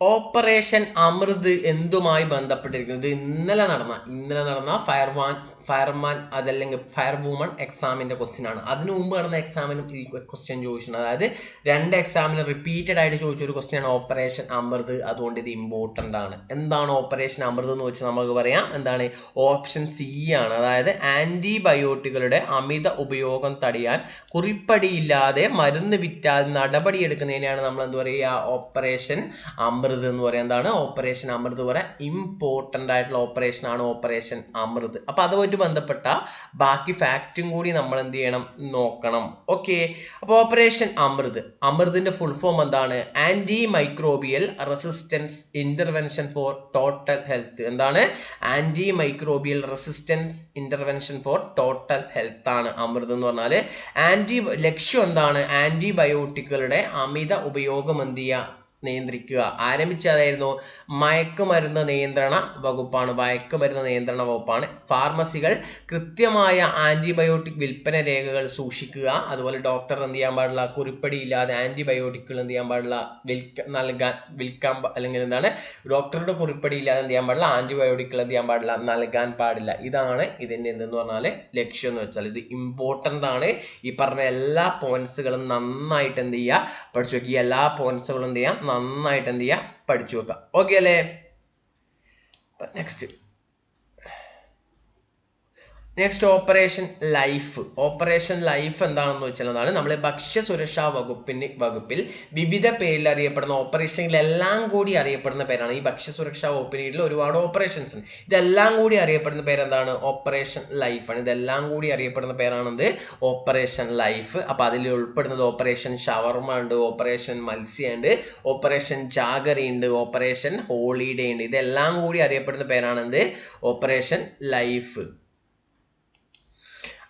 operation Amrit എന്തുമായി ബന്ധപ്പെട്ടിരിക്കുന്നത് ഇന്നലെ നടന്ന ഇന്നലെ നടന്ന ഫയർമാൻ ഫയർമാൻ അതല്ലെങ്കിൽ ഫയർ വുമൺ എക്സാമിന്റെ ക്വസ്റ്റ്യൻ ആണ്. അതിനു മുമ്പ് നടന്ന എക്സാമിനും ഈ ക്വസ്റ്റ്യൻ ചോദിച്ചിട്ടുണ്ട്. അതായത് രണ്ട് എക്സാമിന് റിപ്പീറ്റഡ് ആയിട്ട് ചോദിച്ച ഒരു ക്വസ്റ്റ്യൻ ആണ് ഓപ്പറേഷൻ അമൃത്. അതുകൊണ്ട് ഇത് ഇമ്പോർട്ടന്റ് ആണ്. എന്താണ് ഓപ്പറേഷൻ അമൃത് എന്ന് വെച്ചാൽ നമുക്ക് പറയാം. എന്താണ്? ഓപ്ഷൻ സി ആണ്. അതായത് ആന്റിബയോട്ടിക്കുകളുടെ അമിത ഉപയോഗം തടയാൻ കുറിപ്പടിയില്ലാതെ മരുന്ന് വിറ്റാൽ നടപടിയെടുക്കുന്നതിനെയാണ് നമ്മൾ എന്താ പറയുക? ഓപ്പറേഷൻ അമൃത് എന്ന് പറയുന്നത് എന്താണ്? ഓപ്പറേഷൻ അമൃത് പറയാം ഇമ്പോർട്ടന്റ് ആയിട്ടുള്ള ഓപ്പറേഷൻ ആണ് ഓപ്പറേഷൻ അമൃത്. അപ്പോൾ അതുമായിട്ട് ബന്ധപ്പെട്ട ബാക്കി ഫാക്റ്റും കൂടി നമ്മൾ എന്ത് ചെയ്യണം? നോക്കണം. ഓക്കെ അപ്പോൾ ഓപ്പറേഷൻ അമൃത്. അമൃതിന്റെ ഫുൾ ഫോം എന്താണ്? Antimicrobial resistance intervention for total health എന്താണ്? Antimicrobial resistance intervention for total health ആണ് അമൃത് എന്ന് പറഞ്ഞാൽ ആന്റി ലക്ഷ്യം എന്താണ്? ആന്റിബയോട്ടിക്കുകളുടെ അമിത ഉപയോഗം എന്ത് ചെയ്യുക? നിയന്ത്രിക്കുക. ആരംഭിച്ചതായിരുന്നു മയക്കുമരുന്ന് നിയന്ത്രണ വകുപ്പാണ്. മയക്കുമരുന്ന് നിയന്ത്രണ വകുപ്പാണ്. ഫാർമസികൾ കൃത്യമായ ആന്റിബയോട്ടിക് വിൽപ്പന രേഖകൾ സൂക്ഷിക്കുക. അതുപോലെ ഡോക്ടർ എന്ത് ചെയ്യാൻ പാടില്ല? കുറിപ്പടി ഇല്ലാതെ ആന്റിബയോട്ടിക്കുകൾ എന്ത് ചെയ്യാൻ പാടില്ല? വിൽക്ക നൽകാൻ വിൽക്കാൻ അല്ലെങ്കിൽ എന്താണ്? ഡോക്ടറുടെ കുറിപ്പടി ഇല്ലാതെ എന്ത് ചെയ്യാൻ പാടില്ല? ആന്റിബയോട്ടിക്കുകൾ എന്ത് ചെയ്യാൻ പാടില്ല? നൽകാൻ പാടില്ല. ഇതാണ് ഇതിന്റെ എന്തെന്ന് പറഞ്ഞാൽ ലക്ഷ്യം എന്ന് വെച്ചാൽ ഇത് ഇമ്പോർട്ടന്റ് ആണ്. ഈ പറഞ്ഞ എല്ലാ പോയിന്റ്സുകളും നന്നായിട്ട് എന്ത് ചെയ്യുക? പഠിച്ചു നോക്കി എല്ലാ പോയിന്റ്സുകളും എന്ത് ചെയ്യാം നന്നായിട്ട് എന്ത് ചെയ്യുക പഠിച്ചു വെക്കുക ഓക്കെ അല്ലേ? Next next operation life operation life എന്താണെന്ന് വെച്ചാൽ എന്താണ്? നമ്മൾ ഭക്ഷ്യസുരക്ഷാ വകുപ്പിന് വകുപ്പിൽ വിവിധ പേരിൽ അറിയപ്പെടുന്ന ഓപ്പറേഷനിലെല്ലാം കൂടി അറിയപ്പെടുന്ന പേരാണ്. ഈ ഭക്ഷ്യസുരക്ഷാ വകുപ്പിന് കീഴിൽ ഒരുപാട് ഓപ്പറേഷൻസ് ഉണ്ട്. ഇതെല്ലാം കൂടി അറിയപ്പെടുന്ന പേരെന്താണ്? ഓപ്പറേഷൻ ലൈഫാണ് ഇതെല്ലാം കൂടി അറിയപ്പെടുന്ന പേരാണെന്ത് ഓപ്പറേഷൻ ലൈഫ് അപ്പോൾ അതിൽ ഉൾപ്പെടുന്നത് ഓപ്പറേഷൻ ഷവർമ ഉണ്ട് ഓപ്പറേഷൻ മത്സ്യ ഉണ്ട് ഓപ്പറേഷൻ ജാഗറി ഉണ്ട് ഓപ്പറേഷൻ ഹോളിഡേ ഉണ്ട്. ഇതെല്ലാം കൂടി അറിയപ്പെടുന്ന പേരാണെന്ത് ഓപ്പറേഷൻ ലൈഫ്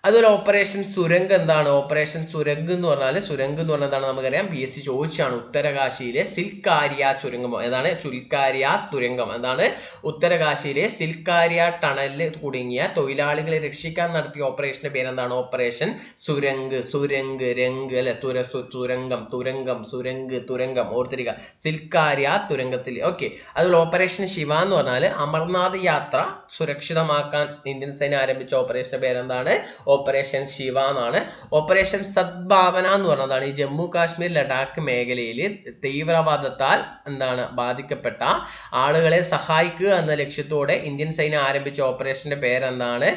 അതുപോലെ ഓപ്പറേഷൻ സുരംഗ് എന്താണ്? ഓപ്പറേഷൻ സുരംഗ് എന്ന് പറഞ്ഞാൽ സുരംഗ് എന്ന് പറഞ്ഞാൽ എന്താണ് നമുക്കറിയാം? പി എസ് സി ചോദിച്ചാണ് ഉത്തരകാശിയിലെ സിൽക്കാരിയ ചുരങ്കം ഏതാണ്? ചുൽക്കാരിയ തുരങ്കം. എന്താണ്? ഉത്തരകാശിയിലെ സിൽക്കാരിയ ടണലിൽ കുടുങ്ങിയ തൊഴിലാളികളെ രക്ഷിക്കാൻ നടത്തിയ ഓപ്പറേഷന്റെ പേരെന്താണ്? ഓപ്പറേഷൻ സുരംഗ്. സുരംഗ് രംഗ് അല്ലെ? തുര തുരംഗം തുരങ്കം സുരംഗ് തുരങ്കം. ഓർത്തിരിക്കുക സിൽക്കാരിയ തുരങ്കത്തിൽ ഓക്കെ അതുപോലെ ഓപ്പറേഷൻ ശിവ എന്ന് പറഞ്ഞാൽ അമർനാഥ് യാത്ര സുരക്ഷിതമാക്കാൻ ഇന്ത്യൻ സൈന്യം ആരംഭിച്ച ഓപ്പറേഷന്റെ പേരെന്താണ്? ഓപ്പറേഷൻ ശിവ എന്നാണ്. ഓപ്പറേഷൻ സദ്ഭാവന എന്ന് പറഞ്ഞതാണ്. ഈ ജമ്മു കാശ്മീർ ലഡാക്ക് മേഖലയിൽ തീവ്രവാദത്താൽ എന്താണ് ബാധിക്കപ്പെട്ട ആളുകളെ സഹായിക്കുക എന്ന ലക്ഷ്യത്തോടെ ഇന്ത്യൻ സൈന്യം ആരംഭിച്ച ഓപ്പറേഷന്റെ പേരെന്താണ്?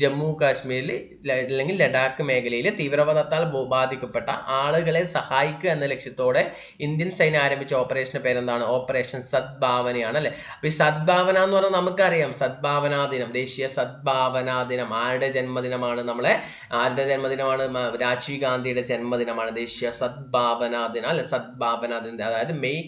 ജമ്മു കാശ്മീരിൽ അല്ലെങ്കിൽ ലഡാക്ക് മേഖലയിൽ തീവ്രവാദത്താൽ ബാധിക്കപ്പെട്ട ആളുകളെ സഹായിക്കുക എന്ന ലക്ഷ്യത്തോടെ ഇന്ത്യൻ സൈന്യം ആരംഭിച്ച ഓപ്പറേഷന്റെ പേരെന്താണ്? ഓപ്പറേഷൻ സദ്ഭാവനയാണ് അല്ലേ? അപ്പൊ ഈ സദ്ഭാവന എന്ന് പറഞ്ഞാൽ നമുക്കറിയാം. സദ്ഭാവനാ ദിനം ദേശീയ സദ്ഭാവനാ ദിനം. ആരുടെ ജന്മദിനമാണ് നമ്മളെ ആരുടെ ജന്മദിനമാണ്? രാജീവ് ഗാന്ധിയുടെ ജന്മദിനമാണ്. ദേശീയ സദ്ഭാവന ദിനം അല്ലെ? സദ്ഭാവന ദിനം. അതായത് മെയ്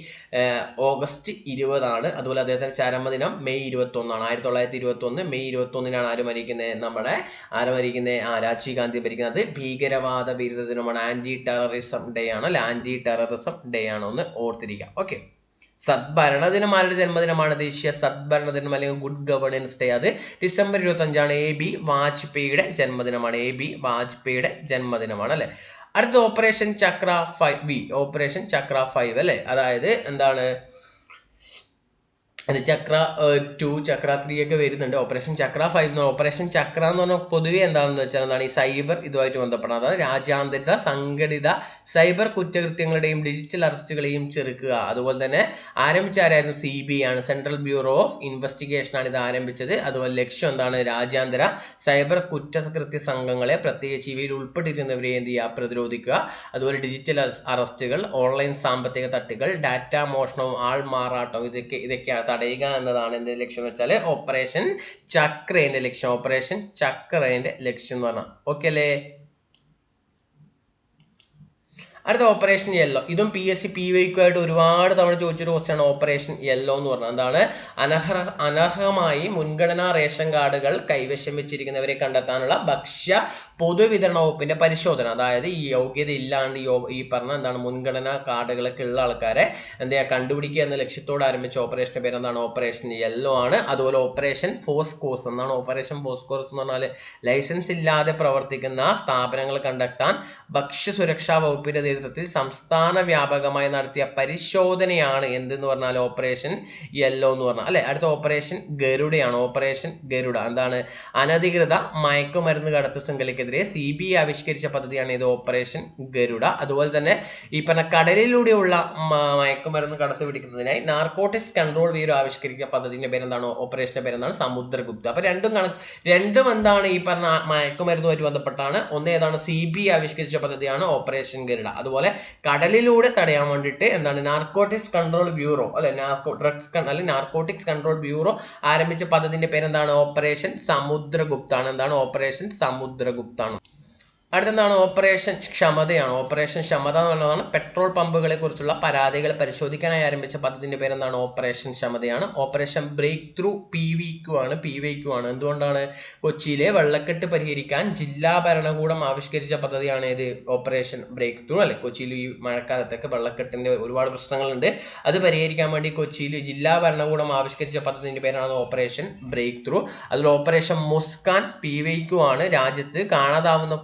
ഓഗസ്റ്റ് ഇരുപതാണ്. അതുപോലെ അദ്ദേഹത്തിന്റെ ചരമദിനം മെയ് ഇരുപത്തി ഒന്നാണ് ആയിരത്തി തൊള്ളായിരത്തി ഇരുപത്തി ഒന്ന് മെയ് ഇരുപത്തി ഒന്നിനാണ് ആര് മരിക്കുന്നത് നമ്മുടെ ആര് മരിക്കുന്നത് ആ രാജീവ് ഗാന്ധി ഭരിക്കുന്നത് ഭീകരവാദ വിരുദ്ധ ദിനമാണ്. ആന്റി ടെററിസം ഡേ ആണ് അല്ലെ? ആന്റി ടെററിസം ഡേ ആണ് ഒന്ന് ഓർത്തിരിക്കുക ഓക്കെ. സദ്ഭരണ ദിനം ആരുടെ ജന്മദിനമാണ് ദേശീയ സദ്ഭരണ ദിനം അല്ലെങ്കിൽ ഗുഡ് ഗവേണൻസ് ഡേ? അത് ഡിസംബർ ഇരുപത്തി അഞ്ചാണ് എ ബി വാജ്പേയിയുടെ ജന്മദിനമാണ് എ ബി വാജ്പേയിയുടെ ജന്മദിനമാണ് അല്ലെ? അടുത്ത operation Chakra five B operation Chakra five അല്ലെ? അതായത് എന്താണ്? അത് ചക്ര ടു ചക്ര ത്രീ ഒക്കെ വരുന്നുണ്ട്. ഓപ്പറേഷൻ ചക്ര ഫൈവ് എന്ന് ഓപ്പറേഷൻ ചക്ര എന്ന് പറഞ്ഞാൽ പൊതുവെ എന്താണെന്ന് വെച്ചാൽ എന്താണ് ഈ സൈബർ ഇതുമായിട്ട് ബന്ധപ്പെടുന്നത് അതായത് രാജ്യാന്തര സംഘടിത സൈബർ കുറ്റകൃത്യങ്ങളുടെയും ഡിജിറ്റൽ അറസ്റ്റുകളെയും ചെറുക്കുക. അതുപോലെ തന്നെ ആരംഭിച്ച ആരായിരുന്നു? സി ബി ആണ്. സെൻട്രൽ ബ്യൂറോ ഓഫ് ഇൻവെസ്റ്റിഗേഷൻ ആണ് ഇത് ആരംഭിച്ചത്. അതുപോലെ ലക്ഷ്യം എന്താണ്? രാജ്യാന്തര സൈബർ കുറ്റകൃത്യ സംഘങ്ങളെ പ്രത്യേകിച്ച് ഇവയിൽ ഉൾപ്പെട്ടിരുന്നവരെ എന്ത് ചെയ്യുക? പ്രതിരോധിക്കുക. അതുപോലെ ഡിജിറ്റൽ അറസ്റ്റുകൾ ഓൺലൈൻ സാമ്പത്തിക തട്ടുകൾ ഡാറ്റ മോഷണവും ആൾ മാറാട്ടവും ഇതൊക്കെ ഇതൊക്കെയാണ്. തടയുക എന്നതാണ് എന്റെ ലക്ഷ്യം എന്ന് വെച്ചാൽ ഓപ്പറേഷൻ ചക്രേന്റെ ലക്ഷ്യം. ഓപ്പറേഷൻ ചക്രേന്റെ ലക്ഷ്യം എന്ന് പറഞ്ഞാൽ ഓക്കെ അല്ലേ? അടുത്ത ഓപ്പറേഷൻ യെല്ലോ ഇതും പി എസ് സി പി വൈക്കുമായിട്ട് ഒരുപാട് തവണ ചോദിച്ചൊരു ക്വസ്റ്റ്യാണ് ഓപ്പറേഷൻ യെല്ലോ എന്ന് പറഞ്ഞാൽ എന്താണ്? അനർഹ അനർഹമായി മുൻഗണനാ റേഷൻ കാർഡുകൾ കൈവശം വെച്ചിരിക്കുന്നവരെ കണ്ടെത്താനുള്ള ഭക്ഷ്യ പൊതുവിതരണ വകുപ്പിന്റെ പരിശോധന. അതായത് ഈ യോഗ്യത ഇല്ലാണ്ട് ഈ പറഞ്ഞ എന്താണ് മുൻഗണനാ കാർഡുകളൊക്കെ ഉള്ള ആൾക്കാരെ എന്താ കണ്ടുപിടിക്കുക എന്ന ലക്ഷ്യത്തോടെ ആരംഭിച്ച ഓപ്പറേഷന്റെ പേര് എന്താണ്? ഓപ്പറേഷൻ യെല്ലോ ആണ്. അതുപോലെ ഓപ്പറേഷൻ ഫോസ്കോസ് എന്നാണ്. ഓപ്പറേഷൻ ഫോസ്കോസ് എന്ന് പറഞ്ഞാൽ ലൈസൻസ് ഇല്ലാതെ പ്രവർത്തിക്കുന്ന സ്ഥാപനങ്ങൾ കണ്ടെത്താൻ ഭക്ഷ്യസുരക്ഷാ വകുപ്പിന്റെ നേതൃത്വത്തിൽ സംസ്ഥാന വ്യാപകമായി നടത്തിയ പരിശോധനയാണ് എന്തെന്ന് പറഞ്ഞാൽ ഓപ്പറേഷൻ യെല്ലോ എന്ന് പറഞ്ഞാൽ അല്ലെ? അടുത്ത ഓപ്പറേഷൻ ഗരുഡയാണ്. ഓപ്പറേഷൻ ഗരുഡ. എന്താണ്? അനധികൃത മയക്കുമരുന്ന് കടത്ത് ശൃംഖലയ്ക്കെതിരെ സി ബി ഐ ആവിഷ്കരിച്ച പദ്ധതിയാണ് ഇത് ഓപ്പറേഷൻ ഗരുഡ. അതുപോലെ തന്നെ ഈ പറഞ്ഞ കടലിലൂടെയുള്ള മയക്കുമരുന്ന് കടത്ത് പിടിക്കുന്നതിനായി നാർക്കോട്ടിക്സ് കൺട്രോൾ ബ്യൂറോ ആവിഷ്കരിക്കുന്ന പദ്ധതിന്റെ പേരെന്താണ്? ഓപ്പറേഷന്റെ പേരെന്താണ്? സമുദ്രഗുപ്ത. അപ്പൊ രണ്ടും രണ്ടും എന്താണ് ഈ പറഞ്ഞ മയക്കുമരുന്നുമായിട്ട് ബന്ധപ്പെട്ടാണ്. ഒന്ന് ഏതാണ്? സി ബി ആവിഷ്കരിച്ച പദ്ധതിയാണ് ഓപ്പറേഷൻ ഗരുഡ. അതുപോലെ കടലിലൂടെ തടയാൻ വേണ്ടിയിട്ട് എന്താണ്? നാർക്കോട്ടിക്സ് കൺട്രോൾ ബ്യൂറോ അല്ലെ നാർക്കോ ഡ്രഗ്സ് അല്ലെങ്കിൽ നാർക്കോട്ടിക്സ് കൺട്രോൾ ബ്യൂറോ ആരംഭിച്ച പദ്ധതിന്റെ പേരെന്താണ്? ഓപ്പറേഷൻ സമുദ്രഗുപ്താണ്. എന്താണ്? ഓപ്പറേഷൻ സമുദ്രഗുപ്താണ് അടുത്തെന്താണ്? ഓപ്പറേഷൻ ക്ഷമതയാണ്. ഓപ്പറേഷൻ ക്ഷമത എന്ന് പറയുന്നതാണ് പെട്രോൾ പമ്പുകളെ കുറിച്ചുള്ള പരാതികൾ പരിശോധിക്കാനായി ആരംഭിച്ച പദ്ധതിന്റെ പേരെന്താണ്? Operation ക്ഷമതയാണ്. Operation breakthrough P V Q ആണ്. പി വൈ ക്യു ആണ്. എന്തുകൊണ്ടാണ്? കൊച്ചിയിലെ വെള്ളക്കെട്ട് പരിഹരിക്കാൻ ജില്ലാ ഭരണകൂടം ആവിഷ്കരിച്ച പദ്ധതിയാണ് ഇത് ഓപ്പറേഷൻ ബ്രേക്ക് ത്രൂ അല്ലെ? കൊച്ചിയിൽ ഈ മഴക്കാലത്തൊക്കെ വെള്ളക്കെട്ടിന്റെ ഒരുപാട് പ്രശ്നങ്ങളുണ്ട്. അത് പരിഹരിക്കാൻ വേണ്ടി കൊച്ചിയിൽ ജില്ലാ ഭരണകൂടം ആവിഷ്കരിച്ച പദ്ധതിന്റെ പേരാണ് ഓപ്പറേഷൻ ബ്രേക്ക് ത്രൂ അതിൽ operation Muskaan P Y Q ആണ്. രാജ്യത്ത് കാണാതാവുന്ന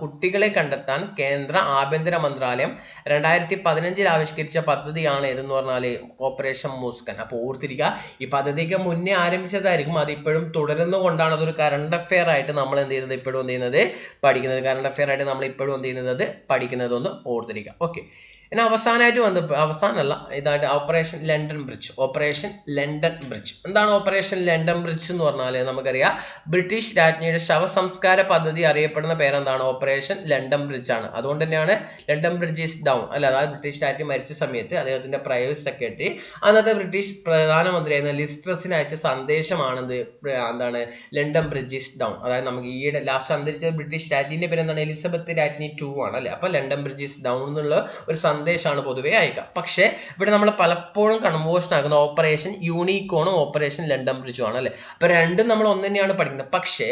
കുട്ടികളെ കണ്ടെത്താൻ കേന്ദ്ര ആഭ്യന്തര മന്ത്രാലയം രണ്ടായിരത്തി പതിനഞ്ചിൽ ആവിഷ്കരിച്ച പദ്ധതിയാണ് ഏതെന്ന് പറഞ്ഞാൽ ഓപ്പറേഷൻ മൂസ്കൻ. അപ്പോൾ ഓർത്തിരിക്കുക ഈ പദ്ധതിക്ക് മുന്നേ ആരംഭിച്ചതായിരിക്കും. അതിപ്പോഴും തുടരുന്നുകൊണ്ടാണ് അതൊരു കറണ്ട് അഫെയർ ആയിട്ട് നമ്മൾ എന്ത് ചെയ്യുന്നത്? ഇപ്പോഴും എന്ത് ചെയ്യുന്നത്? പഠിക്കുന്നത്. കറണ്ട് അഫെയർ ആയിട്ട് നമ്മൾ ഇപ്പോഴും എന്ത് ചെയ്യുന്നത്? അത് പഠിക്കുന്നതൊന്ന് ഓർത്തിരിക്കുക ഓക്കെ ഇനി അവസാനമായിട്ട് വന്ന് അവസാനമല്ല ഇതായിട്ട് operation London Bridge operation London Bridge എന്താണ് ഓപ്പറേഷൻ ലണ്ടൻ ബ്രിഡ്ജ് എന്ന് പറഞ്ഞാൽ നമുക്കറിയാം. ബ്രിട്ടീഷ് രാജ്ഞിയുടെ ശവസംസ്കാര പദ്ധതി അറിയപ്പെടുന്ന പേരെന്താണ്? ഓപ്പറേഷൻ ലണ്ടൻ ബ്രിഡ്ജ് ആണ് അതുകൊണ്ട് തന്നെയാണ് ലണ്ടൻ ബ്രിഡ്ജ് ഈസ് ഡൗൺ അല്ല അതായത് ബ്രിട്ടീഷ് ആയിട്ട് മരിച്ച സമയത്ത് അദ്ദേഹത്തിന്റെ പ്രൈവറ്റ് സെക്രട്ടറി അന്നത്തെ ബ്രിട്ടീഷ് പ്രധാനമന്ത്രിയായിരുന്ന ലിസ്ട്രസിന് അയച്ച സന്ദേശമാണെന്ത് എന്താണ് ലണ്ടൻ ബ്രിഡ്ജ് ഈസ് ഡൗൺ അതായത് നമുക്ക് ഈയിടെ ലാസ്റ്റ് അന്തരിച്ച ബ്രിട്ടീഷ് രാജ്ഞിന്റെ പേര് എന്താണ്? എലിസബത്ത് രാജ്ഞി ടു ആണ് അല്ലേ? അപ്പൊ ലണ്ടൻ ബ്രിഡ്ജ് ഈസ് ഡൗൺ എന്നുള്ള ഒരു സന്ദേശമാണ് പൊതുവേ അയക്കുക. പക്ഷേ ഇവിടെ നമ്മൾ പലപ്പോഴും കൺവേർഷൻ ആകുന്ന ഓപ്പറേഷൻ യൂണിക്കോണും ഓപ്പറേഷൻ ലണ്ടൻ ബ്രിഡ്ജും ആണ് അല്ലേ? അപ്പൊ രണ്ടും നമ്മൾ ഒന്ന് തന്നെയാണ് പഠിക്കുന്നത്. പക്ഷേ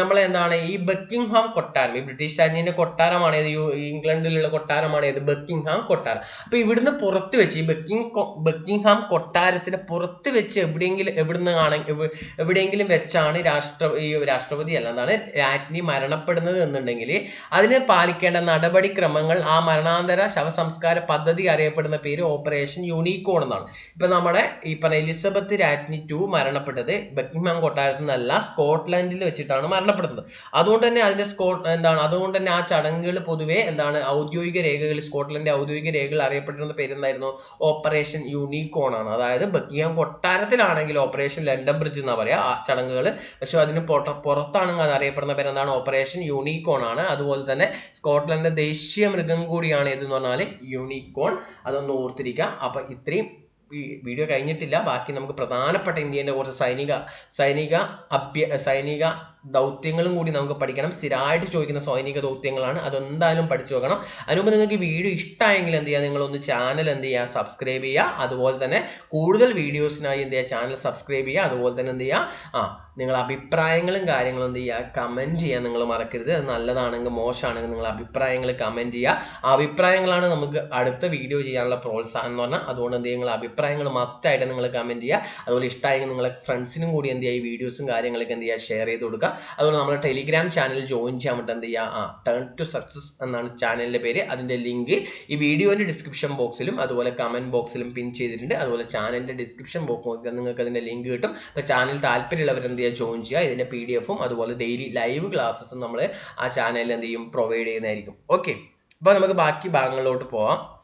നമ്മൾ എന്താണ് ഈ ബക്കിംഗ്ഹാം കൊട്ടാരം ഈ ബ്രിട്ടീഷ് രാജ്ഞിന്റെ കൊട്ടാരമാണ് ഏത് ഇംഗ്ലണ്ടിലുള്ള കൊട്ടാരമാണ് ഏത്? ബക്കിംഗ്ഹാം കൊട്ടാരം. അപ്പൊ ഇവിടുന്ന് പുറത്ത് വെച്ച് ഈ ബക്കിംഗ് ബക്കിംഗ്ഹാം കൊട്ടാരത്തിന് പുറത്ത് വെച്ച് എവിടെയെങ്കിലും എവിടുന്ന് ആണെങ്കിൽ എവിടെയെങ്കിലും വെച്ചാണ് രാഷ്ട്ര ഈ രാഷ്ട്രപതി അല്ല എന്താണ് രാജ്ഞി മരണപ്പെടുന്നത് എന്നുണ്ടെങ്കിൽ അതിന് പാലിക്കേണ്ട നടപടിക്രമങ്ങൾ ആ മരണാന്തര ശവസംസ്കാര പദ്ധതി അറിയപ്പെടുന്ന പേര് ഓപ്പറേഷൻ യൂണിക്കോൺ എന്നാണ്. ഇപ്പൊ നമ്മുടെ ഈ പറഞ്ഞ എലിസബത്ത് രാജ്ഞി ടു മരണപ്പെട്ടത് ബക്കിംഗ്ഹാം കൊട്ടാരത്തിൽ നിന്നല്ല സ്കോട്ട്ലൻഡിൽ വെച്ചിട്ടാണ് മരണപ്പെടുന്നത്. അതുകൊണ്ട് തന്നെ അതിന്റെ സ്കോട്ട് എന്താണ് അതുകൊണ്ട് തന്നെ ആ ചടങ്ങുകൾ പൊതുവെ എന്താണ് ഔദ്യോഗിക രേഖകൾ സ്കോട്ട്ലൻഡിന്റെ ഔദ്യോഗിക രേഖകൾ അറിയപ്പെട്ടിരുന്ന പേരെന്തായിരുന്നു? ഓപ്പറേഷൻ യൂണിക്കോൺ ആണ്. അതായത് ബക്കിംഗ്ഹാം കൊട്ടാരത്തിലാണെങ്കിൽ ഓപ്പറേഷൻ ലണ്ടൻ ബ്രിഡ്ജ് എന്നാ പറയാ ആ ചടങ്ങുകൾ. പക്ഷെ അതിന് പൊറ- പുറത്താണെങ്കിൽ അത് അറിയപ്പെടുന്ന പേരെന്താണ് ഓപ്പറേഷൻ യൂണിക്കോൺ ആണ്. അതുപോലെ തന്നെ സ്കോട്ട്ലൻഡിന്റെ ദേശീയ മൃഗം കൂടിയാണ് ഇതെന്ന് പറഞ്ഞാൽ യൂണിക്കോൺ. അതൊന്ന് ഓർത്തിരിക്കുക അപ്പൊ ഇത്രയും ഈ വീഡിയോ കഴിഞ്ഞിട്ടില്ല. ബാക്കി നമുക്ക് പ്രധാനപ്പെട്ട ഇന്ത്യന്റെ കുറച്ച് സൈനിക സൈനിക അഭ്യ സൈനിക ദൗത്യങ്ങളും കൂടി നമുക്ക് പഠിക്കണം. സ്ഥിരമായിട്ട് ചോദിക്കുന്ന സൈനിക ദൗത്യങ്ങളാണ്. അതെന്തായാലും പഠിച്ചു നോക്കണം. അതിനുമ്പ് നിങ്ങൾക്ക് വീഡിയോ ഇഷ്ടമായെങ്കിൽ എന്ത് ചെയ്യുക? നിങ്ങളൊന്ന് ചാനൽ എന്ത് ചെയ്യുക? സബ്സ്ക്രൈബ് ചെയ്യുക. അതുപോലെ തന്നെ കൂടുതൽ വീഡിയോസിനായി എന്ത് ചെയ്യുക? ചാനൽ സബ്സ്ക്രൈബ് ചെയ്യുക. അതുപോലെ തന്നെ എന്ത് ചെയ്യുക? ആ നിങ്ങൾ അഭിപ്രായങ്ങളും കാര്യങ്ങളും എന്ത് ചെയ്യുക? കമന്റ് ചെയ്യാൻ നിങ്ങൾ മറക്കരുത്. അത് നല്ലതാണെങ്കിൽ മോശമാണെങ്കിൽ നിങ്ങൾ അഭിപ്രായങ്ങൾ കമന്റ് ചെയ്യുക. അഭിപ്രായങ്ങളാണ് നമുക്ക് അടുത്ത വീഡിയോ ചെയ്യാനുള്ള പ്രോത്സാഹനം എന്ന് പറഞ്ഞാൽ അതുകൊണ്ട് എന്ത് ചെയ്യുക? നിങ്ങൾ അഭിപ്രായങ്ങൾ മസ്റ്റായിട്ട് നിങ്ങൾ കമന്റ് ചെയ്യുക. അതുപോലെ ഇഷ്ടമായെങ്കിൽ നിങ്ങളെ ഫ്രണ്ട്സിനും കൂടി എന്ത് ചെയ്യുക? ഈ വീഡിയോസും കാര്യങ്ങളൊക്കെ എന്ത് ചെയ്യുക? ഷെയർ ചെയ്ത് കൊടുക്കുക. അതുപോലെ നമ്മുടെ ടെലിഗ്രാം ചാനൽ ജോയിൻ ചെയ്യാൻ വേണ്ടി എന്ത് ചെയ്യുക ആ ടേൺ ടു സക്സസ് എന്നാണ് ചാനലിന്റെ പേര്. അതിന്റെ ലിങ്ക് ഈ വീഡിയോന്റെ ഡിസ്ക്രിപ്ഷൻ ബോക്സിലും അതുപോലെ കമന്റ് ബോക്സിലും പിൻ ചെയ്തിട്ടുണ്ട്. അതുപോലെ ചാനലിന്റെ ഡിസ്ക്രിപ്ഷൻ ബോക്സ് നോക്കിയാൽ നിങ്ങൾക്ക് അതിന്റെ ലിങ്ക് കിട്ടും. അപ്പോൾ ചാനൽ താല്പര്യമുള്ളവർ എന്ത് ചെയ്യുക ജോയിൻ ചെയ്യുക. ഇതിന്റെ പി ഡി എഫും അതുപോലെ ഡെയിലി ലൈവ് ക്ലാസ്സസും നമ്മൾ ആ ചാനലിൽ എന്ത് ചെയ്യും? പ്രൊവൈഡ് ചെയ്യുന്നതായിരിക്കും. ഓക്കെ അപ്പോൾ നമുക്ക് ബാക്കി ഭാഗങ്ങളിലോട്ട് പോവാം.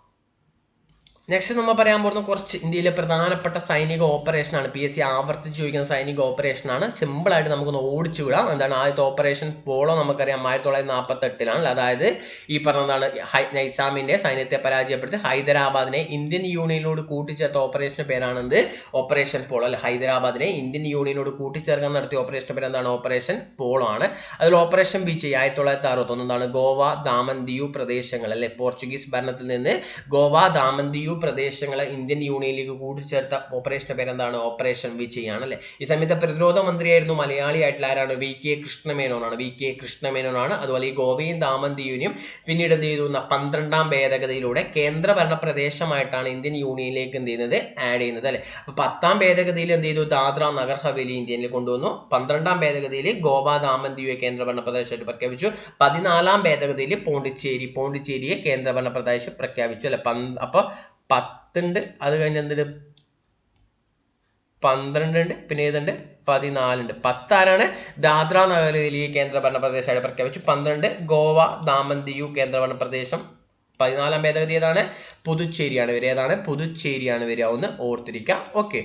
നെക്സ്റ്റ് നമ്മൾ പറയാൻ പോകുന്ന കുറച്ച് ഇന്ത്യയിലെ പ്രധാനപ്പെട്ട സൈനിക ഓപ്പറേഷനാണ് പി എസ് സി ആവർത്തിച്ച് ചോദിക്കുന്ന സൈനിക ഓപ്പറേഷനാണ് സിമ്പിളായിട്ട് നമുക്കൊന്ന് ഓടിച്ചു വിടാം. എന്താണ് ആദ്യത്തെ ഓപ്പറേഷൻ പോളോ നമുക്കറിയാം ആയിരത്തി തൊള്ളായിരത്തി നാൽപ്പത്തെട്ടിലാണ് അതായത് ഈ പറഞ്ഞതാണ് ഹൈ നൈസാമിന്റെ സൈന്യത്തെ പരാജയപ്പെടുത്തി ഹൈദരാബാദിനെ ഇന്ത്യൻ യൂണിയനോട് കൂട്ടിച്ചേർത്ത ഓപ്പറേഷന്റെ പേരാണെന്ത്? ഓപ്പറേഷൻ പോളോ അല്ലെ? ഹൈദരാബാദിനെ ഇന്ത്യൻ യൂണിയനോട് കൂട്ടിച്ചേർക്കാൻ നടത്തിയ ഓപ്പറേഷന്റെ പേര് എന്താണ് ഓപ്പറേഷൻ പോളോ ആണ്. അതിൽ ഓപ്പറേഷൻ ബീച്ച് ആയിരത്തി തൊള്ളായിരത്തി അറുപത്തൊന്ന് എന്താണ്? ഗോവ ദാമൻ ദിയു പ്രദേശങ്ങൾ അല്ലെ? പോർച്ചുഗീസ് ഭരണത്തിൽ നിന്ന് ഗോവ ദാമൻ ദിയു പ്രദേശങ്ങളെ ഇന്ത്യൻ യൂണിയനിലേക്ക് കൂട്ടിച്ചേർത്ത ഓപ്പറേഷന്റെ പേരെന്താണ്? ഓപ്പറേഷൻ വിജയാണ് അല്ലെ? ഈ സമയത്ത് പ്രതിരോധ മന്ത്രിയായിരുന്നു മലയാളിയായിട്ടുള്ള ആരാണ്? വി കെ കൃഷ്ണമേനോനാണ് വി കെ കൃഷ്ണമേനോനാണ് അതുപോലെ ഈ ഗോവയും ദിയുവിനെയും പിന്നീട് എന്ത് ചെയ്തു? പന്ത്രണ്ടാം ഭേദഗതിയിലൂടെ കേന്ദ്രഭരണ പ്രദേശമായിട്ടാണ് ഇന്ത്യൻ യൂണിയനിലേക്ക് എന്ത് ചെയ്യുന്നത്? ആഡ് ചെയ്യുന്നത് അല്ലെ? അപ്പൊ പത്താം ഭേദഗതിയിൽ എന്ത് ചെയ്തു? ദാദ്ര നഗർ ഹവേലി ഇന്ത്യയിൽ കൊണ്ടുവന്നു. പന്ത്രണ്ടാം ഭേദഗതിയിൽ ഗോവ ദാമൻ ദിയുവെ കേന്ദ്രഭരണ പ്രദേശമായിട്ട് പ്രഖ്യാപിച്ചു. പതിനാലാം ഭേദഗതിയിൽ പോണ്ടിച്ചേരി പോണ്ടിച്ചേരിയെ കേന്ദ്രഭരണ പ്രദേശം പ്രഖ്യാപിച്ചു അല്ലെ? പന്ത് അപ്പൊ പത്തുണ്ട് അത് കഴിഞ്ഞ് എന്തുണ്ട്? പന്ത്രണ്ട് ഉണ്ട് പിന്നെ ഏതുണ്ട്? പതിനാലുണ്ട്. പത്താരാണ്? ദാദ്ര നഗരവേലിയെ കേന്ദ്രഭരണ പ്രദേശമായിട്ട് പ്രഖ്യാപിച്ചു. പന്ത്രണ്ട് ഗോവ ദാമൻ ദിയു കേന്ദ്രഭരണ പ്രദേശം പതിനാലാം ഭേദഗതി ഏതാണ്? പുതുച്ചേരിയാണ് വരിക. ഏതാണ്? പുതുച്ചേരിയാണ് വരിക. ഒന്ന് ഓർത്തിരിക്കുക ഓക്കെ.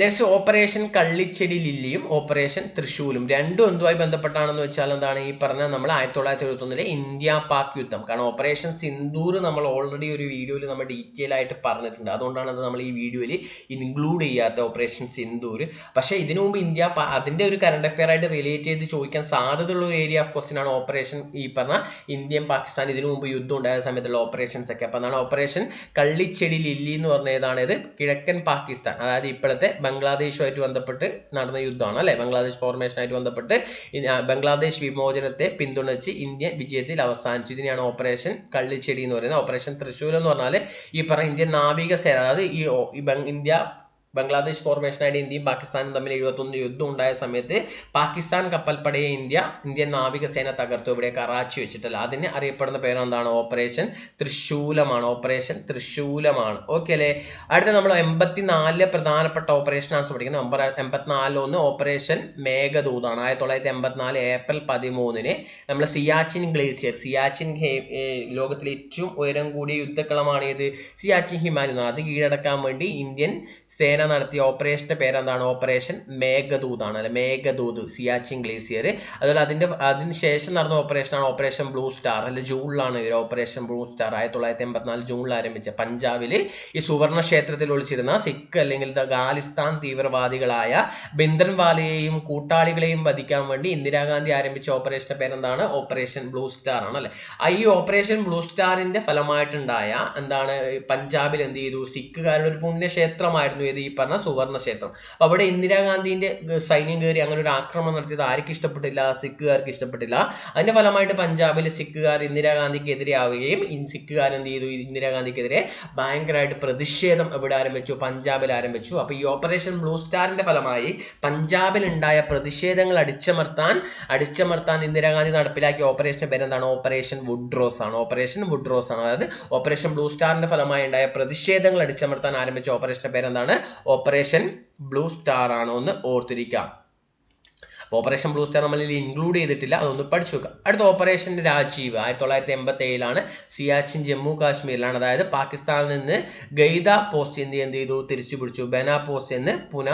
നെക്സ്റ്റ് ഓപ്പറേഷൻ കള്ളിച്ചെടി ലില്ലിയും ഓപ്പറേഷൻ തൃശ്ശൂലും രണ്ടും എന്തുമായി ബന്ധപ്പെട്ടാണെന്ന് വെച്ചാൽ എന്താണ്? ഈ പറഞ്ഞ നമ്മൾ ആയിരത്തി തൊള്ളായിരത്തി എഴുപത്തി ഒന്നിലെ ഇന്ത്യ പാക് യുദ്ധം. കാരണം ഓപ്പറേഷൻ സിന്ദൂർ നമ്മൾ ഓൾറെഡി ഒരു വീഡിയോയിൽ നമ്മൾ ഡീറ്റെയിൽ ആയിട്ട് പറഞ്ഞിട്ടുണ്ട്. അതുകൊണ്ടാണ് അത് നമ്മൾ ഈ വീഡിയോയിൽ ഇൻക്ലൂഡ് ചെയ്യാത്ത ഓപ്പറേഷൻ സിന്ദൂർ. പക്ഷേ ഇതിനു മുമ്പ് ഇന്ത്യ അതിന്റെ ഒരു കറണ്ട് അഫെയർ ആയിട്ട് റിലേറ്റ് ചെയ്ത് ചോദിക്കാൻ സാധ്യതയുള്ള ഒരു ഏരിയ ഓഫ് ക്വസ്റ്റ്യൻ ആണ് ഓപ്പറേഷൻ ഈ പറഞ്ഞ ഇന്ത്യയും പാകിസ്ഥാൻ ഇതിനു മുമ്പ് യുദ്ധം ഉണ്ടായ സമയത്തുള്ള ഓപ്പറേഷൻസ് ഒക്കെ. അപ്പോൾ അതാണ് ഓപ്പറേഷൻ കള്ളിച്ചെടി ലില്ലി എന്ന് പറഞ്ഞ ഏതാണ് ഇത്. കിഴക്കൻ പാകിസ്ഥാൻ അതായത് ഇപ്പോഴത്തെ ബംഗ്ലാദേശുമായിട്ട് ബന്ധപ്പെട്ട് നടന്ന യുദ്ധമാണ് അല്ലേ? ബംഗ്ലാദേശ് ഫോർമേഷനായിട്ട് ബന്ധപ്പെട്ട് ബംഗ്ലാദേശ് വിമോചനത്തെ പിന്തുണച്ച് ഇന്ത്യ വിജയത്തിൽ അവസാനിച്ചു. ഇതിനെയാണ് ഓപ്പറേഷൻ കള്ളിച്ചെടി എന്ന് പറയുന്നത്. ഓപ്പറേഷൻ തൃശ്ശൂർ എന്ന് പറഞ്ഞാൽ ഈ പറഞ്ഞ ഇന്ത്യൻ നാവികസേന അതായത് ഈ ഇന്ത്യ ബംഗ്ലാദേശ് ഫോർമേഷനായിട്ട് ഇന്ത്യയും പാകിസ്ഥാനും തമ്മിൽ എഴുപത്തൊന്ന് യുദ്ധം ഉണ്ടായ സമയത്ത് പാകിസ്ഥാൻ കപ്പൽപ്പടയെ ഇന്ത്യ ഇന്ത്യൻ നാവികസേന തകർത്തു. ഇവിടെ കറാച്ചി വെച്ചിട്ടല്ല. അതിന് അറിയപ്പെടുന്ന പേര് എന്താണ് ഓപ്പറേഷൻ തൃശൂലമാണ് ഓപ്പറേഷൻ തൃശൂലമാണ് ഓക്കെ അല്ലേ? അടുത്ത നമ്മൾ എൺപത്തിനാലിലെ പ്രധാനപ്പെട്ട ഓപ്പറേഷനാണ് പഠിക്കുന്നത് നമ്പർ എൺപത്തിനാലിൽ ഒന്ന് ഓപ്പറേഷൻ മേഘദൂതാണ്. ആയിരത്തി തൊള്ളായിരത്തി എൺപത്തിനാല് ഏപ്രിൽ പതിമൂന്നിന് നമ്മൾ സിയാച്ചിൻ ഗ്ലേസിയർ. സിയാച്ചിൻ ലോകത്തിലെ ഏറ്റവും ഉയരം കൂടിയ യുദ്ധക്കളമാണ് ഇത് സിയാച്ചിൻ ഹിമാലയം അത് കീഴടക്കാൻ വേണ്ടി ഇന്ത്യൻ സേന നടത്തിയ ഓപ്പറേഷന്റെ പേരെന്താണ്? ഓപ്പറേഷൻ മേഘദൂതാണ് അല്ലെ? മേഘദൂത് സിയാച്ചിൻ ഗ്ലേസിയർ. അതുപോലെ അതിന്റെ അതിന് ശേഷം നടന്ന ഓപ്പറേഷനാണ് ഓപ്പറേഷൻ ബ്ലൂ സ്റ്റാർ. അല്ലെ ജൂണിലാണ് ഈ ഓപ്പറേഷൻ ബ്ലൂ സ്റ്റാർ. ആയിരത്തി തൊള്ളായിരത്തി എൺപത്തിനാല് ജൂണിൽ ആരംഭിച്ച പഞ്ചാബിൽ ഈ സുവർണ ക്ഷേത്രത്തിൽ ഒളിച്ചിരുന്ന സിഖ് അല്ലെങ്കിൽ ഖാലിസ്ഥാൻ തീവ്രവാദികളായ ബിന്ദൻവാലയെയും കൂട്ടാളികളെയും വധിക്കാൻ വേണ്ടി ഇന്ദിരാഗാന്ധി ആരംഭിച്ച ഓപ്പറേഷന്റെ പേരെന്താണ്? ഓപ്പറേഷൻ ബ്ലൂ സ്റ്റാർ ആണ് ആ ഈ ഓപ്പറേഷൻ ബ്ലൂ സ്റ്റാറിന്റെ ഫലമായിട്ടുണ്ടായ എന്താണ്? പഞ്ചാബിൽ എന്ത് ചെയ്തു? സിഖുകാരുടെ ഒരു പുണ്യക്ഷേത്രമായിരുന്നു ഏത് പറഞ്ഞ സുവർണ ക്ഷേത്രം അപ്പൊ അവിടെ ഇന്ദിരാഗാന്ധിന്റെ സൈന്യം കയറി അങ്ങനെ ഒരു ആക്രമണം നടത്തിയത് ആർക്കും ഇഷ്ടപ്പെട്ടില്ല? സിഖുകാർക്ക് ഇഷ്ടപ്പെട്ടില്ല. അതിന്റെ ഫലമായിട്ട് പഞ്ചാബിലെ സിഖുകാർ ഇന്ദിരാഗാന്ധിക്ക് എതിരെയാവുകയും ഇൻ സിഖുകാർ എന്ത് ചെയ്തു? ഇന്ദിരാഗാന്ധിക്കെതിരെ ഭയങ്കരമായിട്ട് പ്രതിഷേധം ഇവിടെ ആരംഭിച്ചു പഞ്ചാബിൽ ആരംഭിച്ചു. അപ്പൊ ഈ ഓപ്പറേഷൻ ബ്ലൂ സ്റ്റാറിന്റെ ഫലമായി പഞ്ചാബിൽ ഉണ്ടായ പ്രതിഷേധങ്ങൾ അടിച്ചമർത്താൻ അടിച്ചമർത്താൻ ഇന്ദിരാഗാന്ധി നടപ്പിലാക്കിയ ഓപ്പറേഷന്റെ പേരെന്താണ്? ഓപ്പറേഷൻ വുഡ്രോസ് ആണ്. ഓപ്പറേഷൻ വുഡ്രോസ് ആണ്. അതായത് ഓപ്പറേഷൻ ബ്ലൂ സ്റ്റാറിന്റെ ഫലമായി ഉണ്ടായ പ്രതിഷേധങ്ങൾ അടിച്ചമർത്താൻ ആരംഭിച്ച ഓപ്പറേഷന്റെ പേരെന്താണ്? ഓപ്പറേഷൻ ബ്ലൂ സ്റ്റാർ ആണോ എന്ന് ഓർത്തിരിക്കാം. ഓപ്പറേഷൻ ബ്ലൂ സ്റ്റാർ നമ്മളിൽ ഇൻക്ലൂഡ് ചെയ്തിട്ടില്ല. അതൊന്ന് പഠിച്ചു വെക്കുക അടുത്ത ഓപ്പറേഷൻ രാജീവ് ആയിരത്തി തൊള്ളായിരത്തി എൺപത്തി ഏഴിലാണ് സിയാച്ചിൻ ജമ്മു കാശ്മീരിലാണ്. അതായത് പാകിസ്ഥാനിൽ നിന്ന് ഗൈദ പോസ്റ്റ് എന്ത് എന്ത് ചെയ്തു? തിരിച്ചു പിടിച്ചു. ബന പോസ്റ്റ് എന്ന് പുന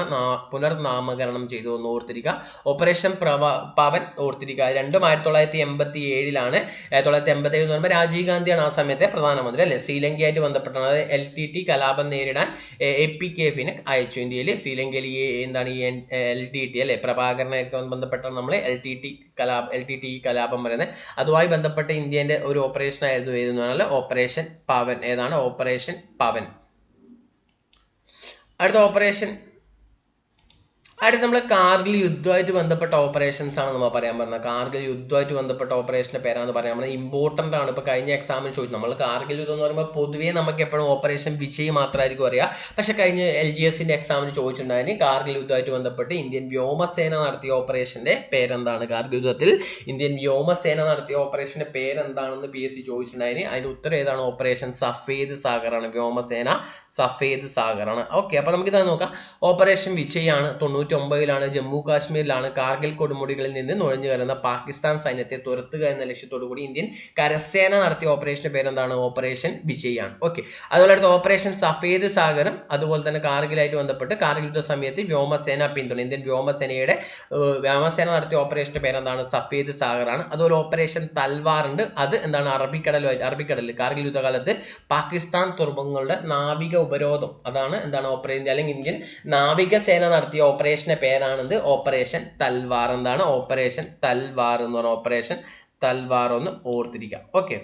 പുനർനാമകരണം ചെയ്തു എന്ന് ഓർത്തിരിക്കുക. ഓപ്പറേഷൻ പ്രവ പവൻ ഓർത്തിരിക്കുക. രണ്ടും ആയിരത്തി തൊള്ളായിരത്തി എൺപത്തി ഏഴിലാണ് ആയിരത്തി തൊള്ളായിരത്തി എൺപത്തി ഏഴ് എന്ന് പറയുമ്പോൾ രാജീവ് ഗാന്ധിയാണ് ആ സമയത്തെ പ്രധാനമന്ത്രി അല്ലെ? ശ്രീലങ്കയായിട്ട് ബന്ധപ്പെട്ടാണ്. അതായത് എൽ ടി ടി കലാപം നേരിടാൻ എ പി കെ എഫിനെ അയച്ചു. ഇന്ത്യയിൽ ശ്രീലങ്കയിൽ എന്താണ് ഈ എൽ ടി ടി അല്ലെ? പ്രഭാകരനായിട്ട് ബന്ധപ്പെട്ടാണ് നമ്മൾ എൽ ടി ടി കലാപം എൽ ടി ടി കലാപം പറയുന്നത്. അതുമായി ബന്ധപ്പെട്ട് ഇന്ത്യന്റെ ഒരു ഓപ്പറേഷൻ ആയിരുന്നു ഏതെന്ന് പറഞ്ഞാൽ ഓപ്പറേഷൻ പവൻ. ഏതാണ്? ഓപ്പറേഷൻ പവൻ. അടുത്ത ഓപ്പറേഷൻ അടുത്ത നമ്മൾ കാർഗിൽ യുദ്ധമായിട്ട് ബന്ധപ്പെട്ട ഓപ്പറേഷൻസ് ആണ് നമ്മൾ പറയാൻ പറഞ്ഞത്. കാർഗിൽ യുദ്ധമായിട്ട് ബന്ധപ്പെട്ട ഓപ്പറേഷന്റെ പേരാണ് പറയാൻ പറഞ്ഞത് ഇമ്പോർട്ടന്റ് ആണ്. ഇപ്പോൾ കഴിഞ്ഞ എക്സാമിന് ചോദിച്ചു. നമ്മൾ കാർഗിൽ യുദ്ധം എന്ന് പറയുമ്പോൾ പൊതുവേ നമുക്ക് എപ്പോഴും ഓപ്പറേഷൻ വിജയ് മാത്രമായിരിക്കും അറിയുക പക്ഷേ കഴിഞ്ഞ എൽ ജി എസിന്റെ എക്സാമിന് ചോദിച്ചിട്ടുണ്ടായിരുന്നു കാർഗിൽ യുദ്ധമായിട്ട് ബന്ധപ്പെട്ട് ഇന്ത്യൻ വ്യോമസേന നടത്തിയ ഓപ്പറേഷന്റെ പേരെന്താണ്? കാർഗിൽ യുദ്ധത്തിൽ ഇന്ത്യൻ വ്യോമസേന നടത്തിയ ഓപ്പറേഷന്റെ പേരെന്താണെന്ന് പി എസ് സി ചോദിച്ചിട്ടുണ്ടായിരുന്നു അതിന്റെ ഉത്തരം ഏതാണ്? ഓപ്പറേഷൻ സഫേദ് സാഗറാണ്. വ്യോമസേന സഫേദ് സാഗറാണ്. ഓക്കെ അപ്പോൾ നമുക്ക് ഇതാ നോക്കാം ഓപ്പറേഷൻ വിജയാണ് തൊണ്ണൂറ്റി ഒമ്പതിലാണ് ജമ്മു കാശ്മീരിലാണ് കാർഗിൽ കൊടുമുടികളിൽ നിന്ന് നുഴഞ്ഞു കയറുന്ന പാകിസ്ഥാൻ സൈന്യത്തെ തുരത്തുക എന്ന ലക്ഷ്യത്തോടു കൂടി ഇന്ത്യൻ കരസേന നടത്തിയ ഓപ്പറേഷന്റെ പേരെന്താണ്? ഓപ്പറേഷൻ വിജയ് ആണ് ഓക്കെ. അതുപോലെ അടുത്ത ഓപ്പറേഷൻ സഫേദ് സാഗരം അതുപോലെ തന്നെ കാർഗിലായിട്ട് ബന്ധപ്പെട്ട് കാർഗിൽ യുദ്ധ സമയത്ത് വ്യോമസേന പിന്തുണ ഇന്ത്യൻ വ്യോമസേനയുടെ വ്യോമസേന നടത്തിയ ഓപ്പറേഷന്റെ പേരെന്താണ്? സഫേദ് സാഗറാണ്. അതുപോലെ ഓപ്പറേഷൻ തൽവാർ ഉണ്ട് അത് എന്താണ്? അറബിക്കടലുമായിട്ട് അറബിക്കടലിൽ കാർഗിൽ യുദ്ധകാലത്ത് പാകിസ്ഥാൻ തുറമുഖങ്ങളുടെ നാവിക ഉപരോധം. അതാണ് എന്താണ് ഓപ്പറേഷൻ അല്ലെങ്കിൽ ഇന്ത്യൻ നാവികസേന നടത്തിയ ഓപ്പറേഷന്റെ പേരാണെന്ത്? ഓപ്പറേഷൻ തൽവാർ എന്താണ്? ഓപ്പറേഷൻ തൽവാർ എന്ന് പറഞ്ഞ ഓപ്പറേഷൻ തൽവാർ ഒന്ന് ഓർത്തിരിക്കാം. ഓക്കെ.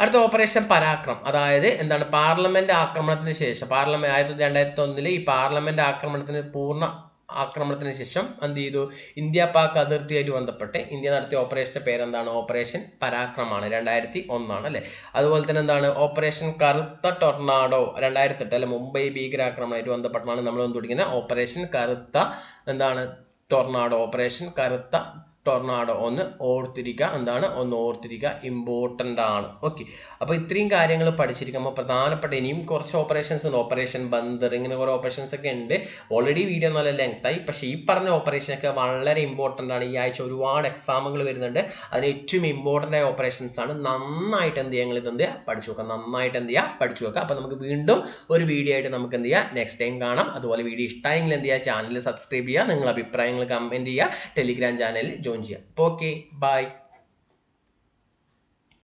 അടുത്ത ഓപ്പറേഷൻ പരാക്രം അതായത് എന്താണ്? പാർലമെന്റ് ആക്രമണത്തിന് ശേഷം പാർലമെന്റ് ആയിരത്തി രണ്ടായിരത്തി ഒന്നിൽ ഈ പാർലമെന്റ് ആക്രമണത്തിന് പൂർണ ആക്രമണത്തിന് ശേഷം എന്ത് ചെയ്തു? ഇന്ത്യ പാക് അതിർത്തിയായിട്ട് ബന്ധപ്പെട്ട് ഇന്ത്യ നടത്തിയ ഓപ്പറേഷന്റെ പേരെന്താണ്? ഓപ്പറേഷൻ പരാക്രമാണ് രണ്ടായിരത്തി ഒന്നാണ് അല്ലേ? അതുപോലെ തന്നെ എന്താണ്? ഓപ്പറേഷൻ കറുത്ത ടൊർണാഡോ രണ്ടായിരത്തി എട്ട് അല്ലെ? മുംബൈ ഭീകരാക്രമണമായിട്ട് ബന്ധപ്പെട്ടാണ് നമ്മൾ തുടങ്ങിയത് ഓപ്പറേഷൻ കറുത്ത എന്താണ്? ടൊർണാഡോ ഓപ്പറേഷൻ കറുത്ത ടൊർണാഡോ ഒന്ന് ഓർത്തിരിക്കുക എന്താണ്? ഒന്ന് ഓർത്തിരിക്കുക ഇമ്പോർട്ടന്റ് ആണ്. ഓക്കെ അപ്പോൾ ഇത്രയും കാര്യങ്ങൾ പഠിച്ചിരിക്കുമ്പോൾ പ്രധാനപ്പെട്ട ഇനിയും കുറച്ച് ഓപ്പറേഷൻസ് ഉണ്ട്. ഓപ്പറേഷൻ ബന്ദർ ഇങ്ങനെ കുറേ ഓപ്പറേഷൻസ് ഒക്കെ ഉണ്ട്. ഓൾറെഡി വീഡിയോ നല്ല ലെങ്ത് ആയി. പക്ഷേ ഈ പറഞ്ഞ ഓപ്പറേഷനൊക്കെ വളരെ ഇമ്പോർട്ടന്റ് ആണ്. ഈ ആഴ്ച ഒരുപാട് എക്സാമുകൾ വരുന്നുണ്ട്. അതിന് ഏറ്റവും ഇമ്പോർട്ടന്റ് ആയ ഓപ്പറേഷൻസ് ആണ്. നന്നായിട്ട് എന്ത് ചെയ്യുക ഇത് എന്ത് ചെയ്യുക പഠിച്ചു വെക്കുക നന്നായിട്ട് എന്ത് ചെയ്യുക പഠിച്ചു വെക്കുക അപ്പോൾ നമുക്ക് വീണ്ടും ഒരു വീഡിയോ ആയിട്ട് നമുക്ക് എന്ത് ചെയ്യുക നെക്സ്റ്റ് ടൈം കാണാം. അതുപോലെ വീഡിയോ ഇഷ്ടമായെങ്കിൽ എന്ത് ചെയ്യുക ചാനൽ സബ്സ്ക്രൈബ് ചെയ്യുക. നിങ്ങളുടെ അഭിപ്രായങ്ങൾ കമന്റ് ചെയ്യുക. ടെലിഗ്രാം ചാനലിൽ ജോയിൻ ചെയ്യുക അപ്പോൾ ഓക്കെ ബൈ